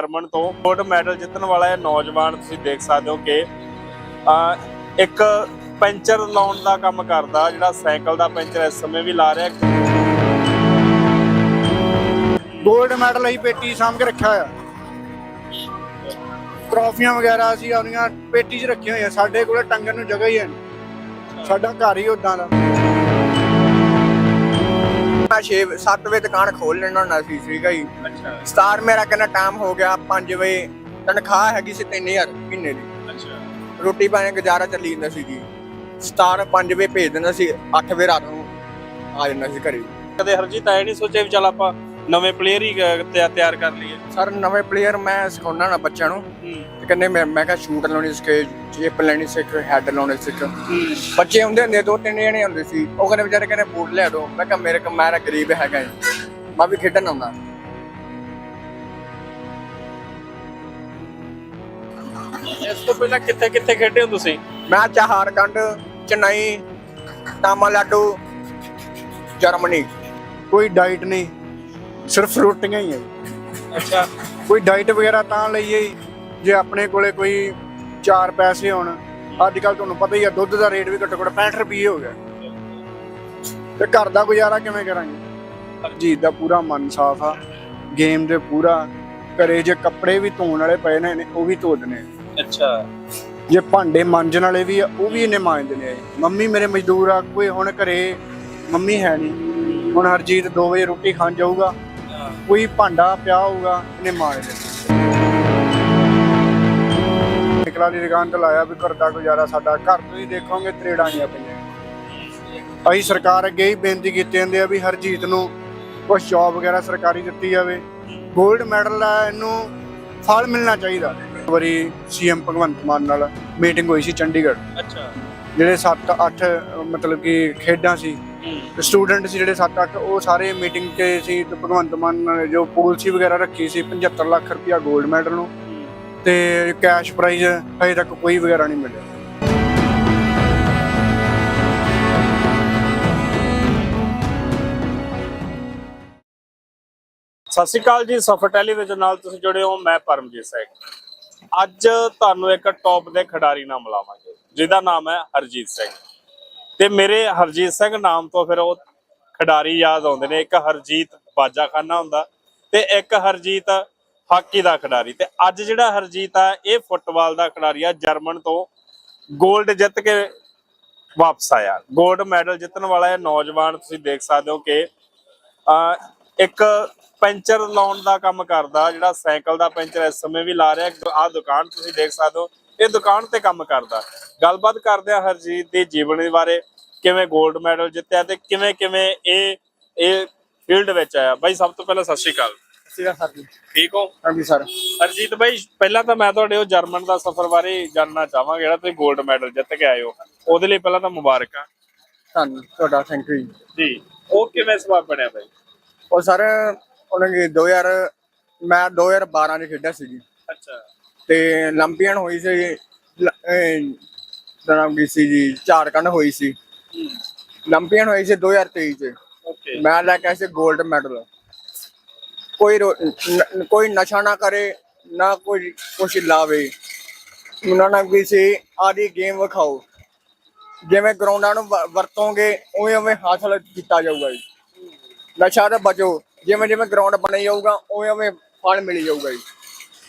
German ਤੋਂ। Gold medal ਜਿੱਤਣ ਵਾਲਾ ਇਹ ਨੌਜਵਾਨ ਤੁਸੀਂ ਦੇਖ ਸਕਦੇ ਹੋ ਕਿ ਇੱਕ ਪੈਂਚਰ ਲਾਉਣ ਦਾ ਕੰਮ ਕਰਦਾ, ਜਿਹੜਾ ਸਾਈਕਲ ਦਾ ਪੈਂਚਰ ਇਸ ਸਮੇਂ ਵੀ ਲਾ ਰਿਹਾ। 골ਡ ਮੈਡਲ ਅਸੀਂ ਪੇਟੀ ਸਾਂਭ ਕੇ ਰੱਖਿਆ ਹੋਇਆ। ਟਰੋਫੀਆਂ ਵਗੈਰਾ ਅਸੀਂ ਆਪਣੀਆਂ ਪੇਟੀ 'ਚ ਰੱਖੀਆਂ ਹੋਈਆਂ। ਸਾਡੇ ਕੋਲ ਟੰਗਣ ਨੂੰ ਜਗ੍ਹਾ ਹੀ ਹੈ ਸਾਡਾ ਘਰ ਹੀ ਉਦਾਂ ਦਾ। ਮੈਂ 6 7 ਵਜੇ ਦੁਕਾਨ ਖੋਲ ਲੈਣਾ ਹੁੰਦਾ ਸੀ ਸੀਗਾ ਜੀ। ਅੱਛਾ। ਸਟਾਰ ਮੇਰਾ ਕਹਿੰਦਾ ਟਾਈਮ ਹੋ ਗਿਆ 5 ਵਜੇ। ਤਨਖਾਹ ਹੈਗੀ ਸੀ 3000 ਮਹੀਨੇ ਦੀ। ਅੱਛਾ। ਰੋਟੀ ਪਾਣੀ ਗੁਜ਼ਾਰਾ ਚੱਲੀ ਜਾਂਦਾ ਸੀ ਜੀ। ਸਟਾਰ 5 ਵਜੇ ਭੇਜ ਦਿੰਦਾ ਸੀ 8 ਵਜੇ ਰਾਤ ਨੂੰ ਆ ਜਾਂਦਾ ਸੀ ਘਰੇ। ਕਦੇ ਹਰਜੀਤ ਐ ਨਹੀਂ ਸੋਚਿਆ ਵੀ ਚੱਲ ਆਪਾਂ ਨਵੇਂ ਪਲੇਅਰ ਹੀ ਤਿਆ- ਤਿਆਰ ਕਰ ਲਈਏ। ਸਰ ਨਵੇਂ ਪਲੇਅਰ ਮੈਂ ਸਿਖਾਉਣਾ ਨਾ ਬੱਚਿਆਂ ਨੂੰ। ਤੇ ਕਹਿੰਦੇ ਮੈਂ ਮੈਂ ਕਿਹਾ ਸ਼ੂਟ ਲਾਉਣੀ ਸਿੱਖੇ ਚਿਪ ਲੈਣੀ ਸਿੱਖ ਹੈਡ ਲਾਉਣੀ ਸਿੱਖ ਬੱਚੇ ਹੁੰਦੇ ਹੁੰਦੇ ਦੋ ਤਿੰਨ ਜਣੇ ਹੁੰਦੇ ਸੀ। ਉਹ ਕਹਿੰਦੇ ਵਿਚਾਰੇ ਕਹਿੰਦੇ ਬੂਟ ਲਿਆ ਦੋ। ਮੈਂ ਕਿਹਾ ਮੇਰੇ ਕੋਲ ਮੇਰਾ ਗਰੀਬ ਹੈਗਾ ਜੀ ਮੈਂ ਵੀ ਖੇਡਣ ਆਉਂਦਾ। ਇਸ ਤੋਂ ਪਹਿਲਾਂ ਕਿੱਥੇ ਕਿੱਥੇ ਖੇਡੇ ਹੋ ਤੁਸੀਂ? ਮੈਂ ਚਾਹਾਰਕੰਡ ਚੇਨਈ ਤਾਮਿਲਨਾਡੂ ਜਰਮਨੀ। ਕੋਈ ਡਾਈਟ ਨਹੀਂ। ਸਿਰਫ ਰੋਟੀਆਂ ਹੀ ਹੈ ਜੀ। ਅੱਛਾ। ਕੋਈ ਡਾਈਟ ਵਗੈਰਾ ਤਾਂ ਲਈਏ ਜੇ। ਆਪਣੇ ਕੋਲੇ ਕੋਈ 4 ਪੈਸੇ ਹੋਣ ਅੱਜ ਕੱਲ ਤੁਹਾਨੂੰ ਪਤਾ ਹੀ ਆ ਦੁੱਧ ਦਾ ਰੇਟ ਵੀ ਘੱਟੋ ਘੱਟ 65 ਰੁਪਏ ਹੋ ਗਿਆ। ਤੇ ਘਰ ਦਾ ਗੁਜ਼ਾਰਾ ਕਿਵੇਂ ਕਰਾਂਗੇ? ਹਰਜੀਤ ਦਾ ਪੂਰਾ ਮਨ ਸਾਫ਼ ਆ। ਗੇਮ ਦੇ ਪੂਰਾ ਘਰੇ ਜੇ ਕੱਪੜੇ ਵੀ ਧੋਣ ਵਾਲੇ ਪਏ ਨੇ ਇਹਨੇ ਉਹ ਵੀ ਧੋ ਦਨੇ ਅੱਛਾ। ਜੇ ਭਾਂਡੇ ਮਾਂਜਣ ਵਾਲੇ ਵੀ ਆ ਉਹ ਵੀ ਇਹਨੇ ਮਾਂਜਦੇ ਨੇ ਮੰਮੀ ਮੇਰੇ ਮਜ਼ਦੂਰ ਆ ਕੋਈ ਹੁਣ ਘਰੇ ਮੰਮੀ ਹੈ ਨਹੀਂ। ਹੁਣ ਹਰਜੀਤ 2 ਵਜੇ ਰੋਟੀ ਖਾਣ ਜਾਊਗਾ। ਕੋਈ ਭਾਂਡਾ ਪਿਆ ਹੋਊਗਾ, ਇਹਨੇ ਮਾਂਜ ਦੇਣਾ ਨਿਕਲਾ ਦੀ ਦੁਕਾਨ ਤੇ ਲਾਇਆ ਵੀ ਘਰ ਦਾ ਗੁਜ਼ਾਰਾ ਸਾਡਾ। ਘਰ ਤੁਸੀਂ ਦੇਖੋਗੇ ਤਰੇੜਾਂ ਨਹੀਂ ਪਈਆਂ। ਅਸੀਂ ਸਰਕਾਰ ਅੱਗੇ ਹੀ ਬੇਨਤੀ ਕੀਤੀ ਜਾਂਦੀ ਆ ਵੀ ਹਰਜੀਤ ਨੂੰ ਕੁਝ ਜੌਬ ਵਗੈਰਾ ਸਰਕਾਰੀ ਦਿੱਤੀ ਜਾਵੇ। 골ਡ ਮੈਡਲ ਦਾ ਇਹਨੂੰ ਫਲ ਮਿਲਣਾ ਚਾਹੀਦਾ। ਇੱਕ ਵਾਰੀ ਸੀਐਮ ਭਗਵੰਤ ਮਾਨ ਨਾਲ ਮੀਟਿੰਗ ਹੋਈ ਸੀ ਚੰਡੀਗੜ੍ਹ। ਅੱਛਾ। ਜਿਹੜੇ 7 8 ਮਤਲਬ ਕਿ ਖੇਡਾਂ ਸੀ ਸਟੂਡੈਂਟ ਸੀ ਜਿਹੜੇ 7-8 ਉਹ ਸਾਰੇ ਮੀਟਿੰਗ ਤੇ ਸੀ ਤੇ ਭਗਵੰਤ ਮਾਨ ਨੇ ਜੋ ਪਾਲਿਸੀ ਵਗੈਰਾ ਰੱਖੀ ਸੀ 75 ਲੱਖ ਰੁਪਇਆ 골ਡ ਮੈਡਲ ਨੂੰ ਤੇ ਕੈਸ਼ ਪ੍ਰਾਈਜ਼ ਹਜੇ ਤੱਕ ਕੋਈ ਵਗੈਰਾ ਨਹੀਂ ਮਿਲਿਆ। ਸਤਿ ਸ਼੍ਰੀ ਅਕਾਲ ਜੀ ਸਫਰ ਟੈਲੀਵਿਜ਼ਨ ਨਾਲ ਤੁਸੀਂ ਜੁੜੇ ਹੋ ਮੈਂ ਪਰਮਜੀਤ ਸਿੰਘ। ਅੱਜ ਤੁਹਾਨੂੰ ਇੱਕ ਟੌਪ ਦੇ ਖਿਡਾਰੀ ਨਾਲ ਮਿਲਾਵਾਂਗੇ। ਜਿਹਦਾ ਨਾਮ ਹੈ ਹਰਜੀਤ ਸਿੰਘ। ਤੇ ਮੇਰੇ ਹਰਜੀਤ ਸਿੰਘ ਨਾਮ ਤੋਂ ਫਿਰ ਉਹ ਖਿਡਾਰੀ ਯਾਦ ਆਉਂਦੇ ਨੇ। ਇੱਕ ਹਰਜੀਤ ਬਾਜਾਖਾਨਾ ਹੁੰਦਾ ਤੇ ਇੱਕ ਹਰਜੀਤ ਹਾਕੀ ਦਾ ਖਿਡਾਰੀ। ਤੇ ਅੱਜ ਜਿਹੜਾ ਹਰਜੀਤ ਆ, ਇਹ ਫੁੱਟਬਾਲ ਦਾ ਖਿਡਾਰੀ ਆ, ਜਰਮਨ ਤੋਂ 골ਡ ਜਿੱਤ ਕੇ ਵਾਪਸ ਆਇਆ। 골ਡ ਮੈਡਲ ਜਿੱਤਣ ਵਾਲਾ ਇਹ ਨੌਜਵਾਨ ਤੁਸੀਂ ਦੇਖ ਸਕਦੇ ਹੋ ਕਿ ਅਹ ਇੱਕ ਪੈਂਚਰ ਲਾਉਣ ਦਾ ਕੰਮ ਕਰਦਾ, ਜਿਹੜਾ ਸਾਈਕਲ ਦਾ ਪੈਂਚਰ ਇਸ ਸਮੇਂ ਵੀ ਲਾ ਰਿਹਾ। ਆਹ ਦੁਕਾਨ ਤੁਸੀਂ ਦੇਖ ਸਕਦੇ ਹੋ ਇਹ ਦੁਕਾਨ ਤੇ ਕੰਮ ਕਰਦਾ। ਗੱਲਬਾਤ ਕਰਦੇ ਆ ਹਰਜੀਤ ਦੇ ਜੀਵਨ ਦੇ ਬਾਰੇ ਕਿਵੇਂ 골ਡ ਮੈਡਲ ਜਿੱਤਿਆ ਤੇ ਕਿਵੇਂ ਕਿਵੇਂ ਇਹ ਇਹ ਫੀਲਡ ਵਿੱਚ ਆਇਆ। ਬਾਈ ਸਭ ਤੋਂ ਪਹਿਲਾਂ ਸਤਿ ਸ਼੍ਰੀ ਅਕਾਲ। ਸੀਗਾ ਸਰ ਜੀ। ਠੀਕ ਹੋ? ਹਾਂਜੀ ਸਰ। ਹਰਜੀਤ ਬਾਈ ਪਹਿਲਾਂ ਤਾਂ ਮੈਂ ਤੁਹਾਡੇ ਉਹ ਜਰਮਨ ਦਾ ਸਫ਼ਰ ਬਾਰੇ ਜਾਣਨਾ ਚਾਹਾਂਗਾ ਜਿਹੜਾ ਤੁਸੀਂ 골ਡ ਮੈਡਲ ਜਿੱਤ ਕੇ ਆਏ ਹੋ। ਉਹਦੇ ਲਈ ਪਹਿਲਾਂ ਤਾਂ ਮੁਬਾਰਕਾਂ ਤੁਹਾਨੂੰ ਤੁਹਾਡਾ ਥੈਂਕ ਯੂ ਜੀ। ਉਹ ਕਿਵੇਂ ਸਬਬ ਬਣਿਆ ਬਾਈ? ਉਹ ਸਰ ਉਹਨਾਂ ਨੇ 2000 ਮੈਂ 2012 ਚ ਖੇਡਿਆ ਸੀ ਜੀ। ਅੱਛਾ। ਤੇ ਲੰਪੀਅਨ ਹੋਈ ਸੀ ਨਾਮ ਕੀ ਸੀ ਜੀ ਝਾਰਖੰਡ ਹੋਈ ਸੀ। ਲੰਪੀਅਨ ਹੋਈ ਸੀ 2023 ਚ। ਓਕੇ। ਮੈਂ ਲੈ ਕੇ ਆਇਆ ਸੀ 골ਡ ਮੈਡਲ ਕੋਈ ਰੋ- ਨ- ਕੋਈ ਨਸ਼ਾ ਨਾ ਕਰੇ ਨਾ ਕੋਈ ਕੁਛ ਲਾਵੇ। ਉਹਨਾਂ ਨਾਲ ਵੀ ਸੀ ਆਦੀ ਗੇਮ ਵਿਖਾਓ। ਜਿਵੇਂ ਗਰਾਊਂਡਾਂ ਨੂੰ ਵ- ਵਰਤੋਂਗੇ ਉਵੇਂ ਉਵੇਂ ਹਾਸਲ ਕੀਤਾ ਜਾਊਗਾ ਜੀ। ਨਸ਼ਾ ਤੋਂ ਬਚੋ ਜਿਵੇਂ ਜਿਵੇਂ ਗਰਾਊਂਡ ਬਣੇ ਜਾਊਗਾ ਉਵੇਂ ਉਵੇਂ ਫਲ ਮਿਲ ਜਾਊਗਾ ਜੀ।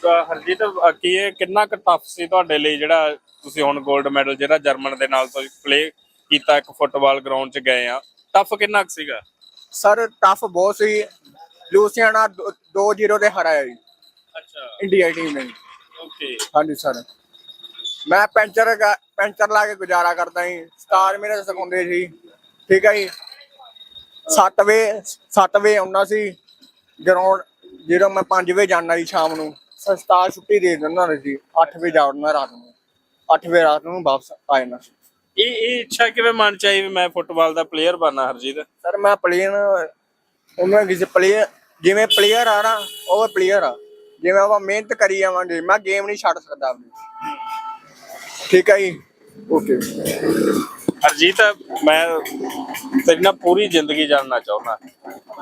ਹਰਜੀਤ ਕੀ ਇਹ ਕਿੰਨਾ ਕੁ ਟਫ ਸੀ ਤੁਹਾਡੇ ਲਈ ਜਿਹੜਾ ਤੁਸੀਂ ਹੁਣ 골ਡ ਮੈਡਲ ਜਿਹੜਾ ਜਰਮਨ ਦੇ ਨਾਲ ਤੁਸੀਂ ਪਲੇ ਕੀਤਾ ਇੱਕ ਫੁੱਟਬਾਲ ਗਰਾਊਂਡ 'ਚ ਗਏ ਆ? ਟਫ ਕਿੰਨਾ ਕੁ ਸੀਗਾ? ਸਰ ਟਫ ਬਹੁਤ ਸੀ। ਲੂਸੀਆਨਾ 2-0 ਤੇ ਹਰਾਇਆ ਜੀ। ਅੱਛਾ। ਇੰਡੀਆ ਟੀਮ ਨੇ। ਓਕੇ ਹਾਂਜੀ ਸਰ ਮੈਂ ਪੈਂਚਰ ਪੈਂਚਰ ਲਾ ਕੇ ਗੁਜ਼ਾਰਾ ਕਰਦਾ ਸੀ ਸਟਾਰ ਮੇਰੇ ਸਿਖਾਉਂਦੇ ਸੀ। ਠੀਕ ਹੈ ਜੀ। 7 ਵਜੇ 7 ਵਜੇ ਆਉਣਾ ਸੀ। ਗਰਾਊਂਡ ਜਦੋਂ ਮੈਂ 5 ਵਜੇ ਜਾਣਾ ਸੀ ਸ਼ਾਮ ਨੂੰ। ਸਸਤਾ ਛੁੱਟੀ ਦੇ ਦਿੰਦਾ ਹੁੰਦਾ ਸੀ। 8 ਵਜੇ ਜਾਣਾ ਰਾਤ ਨੂੰ। 8 ਵਜੇ ਰਾਤ ਨੂੰ ਵਾਪਸ ਆ ਜਾਣਾ ਸੀ। ਇਹ ਇਹ ਇੱਛਾ ਕਿਵੇਂ ਮਨ ਚ ਆਈ ਵੀ ਮੈਂ ਫੁੱਟਬਾਲ ਦਾ ਪਲੇਅਰ ਬਣਨਾ ਹਰਜੀਤ? ਸਰ ਮੈਂ ਪਲੇਨ ਉਹਨਾਂ ਕਿਸੇ ਪਲੇਅਰ ਜਿਵੇਂ ਪਲੇਅਰ ਆ ਨਾ ਉਹ ਪਲੇਅਰ ਆ। ਜਿਵੇਂ ਆਪਾਂ ਮਿਹਨਤ ਕਰੀ ਜਾਵਾਂਗੇ ਮੈਂ ਗੇਮ ਨਹੀਂ ਛੱਡ ਸਕਦਾ ਆਪਣੀ। ਠੀਕ ਹੈ ਜੀ? ਓਕੇ ਹਰਜੀਤ ਮੈਂ ਤੇਰੀ ਨਾ ਪੂਰੀ ਜ਼ਿੰਦਗੀ ਜਾਣਨਾ ਚਾਹੁੰਦਾ।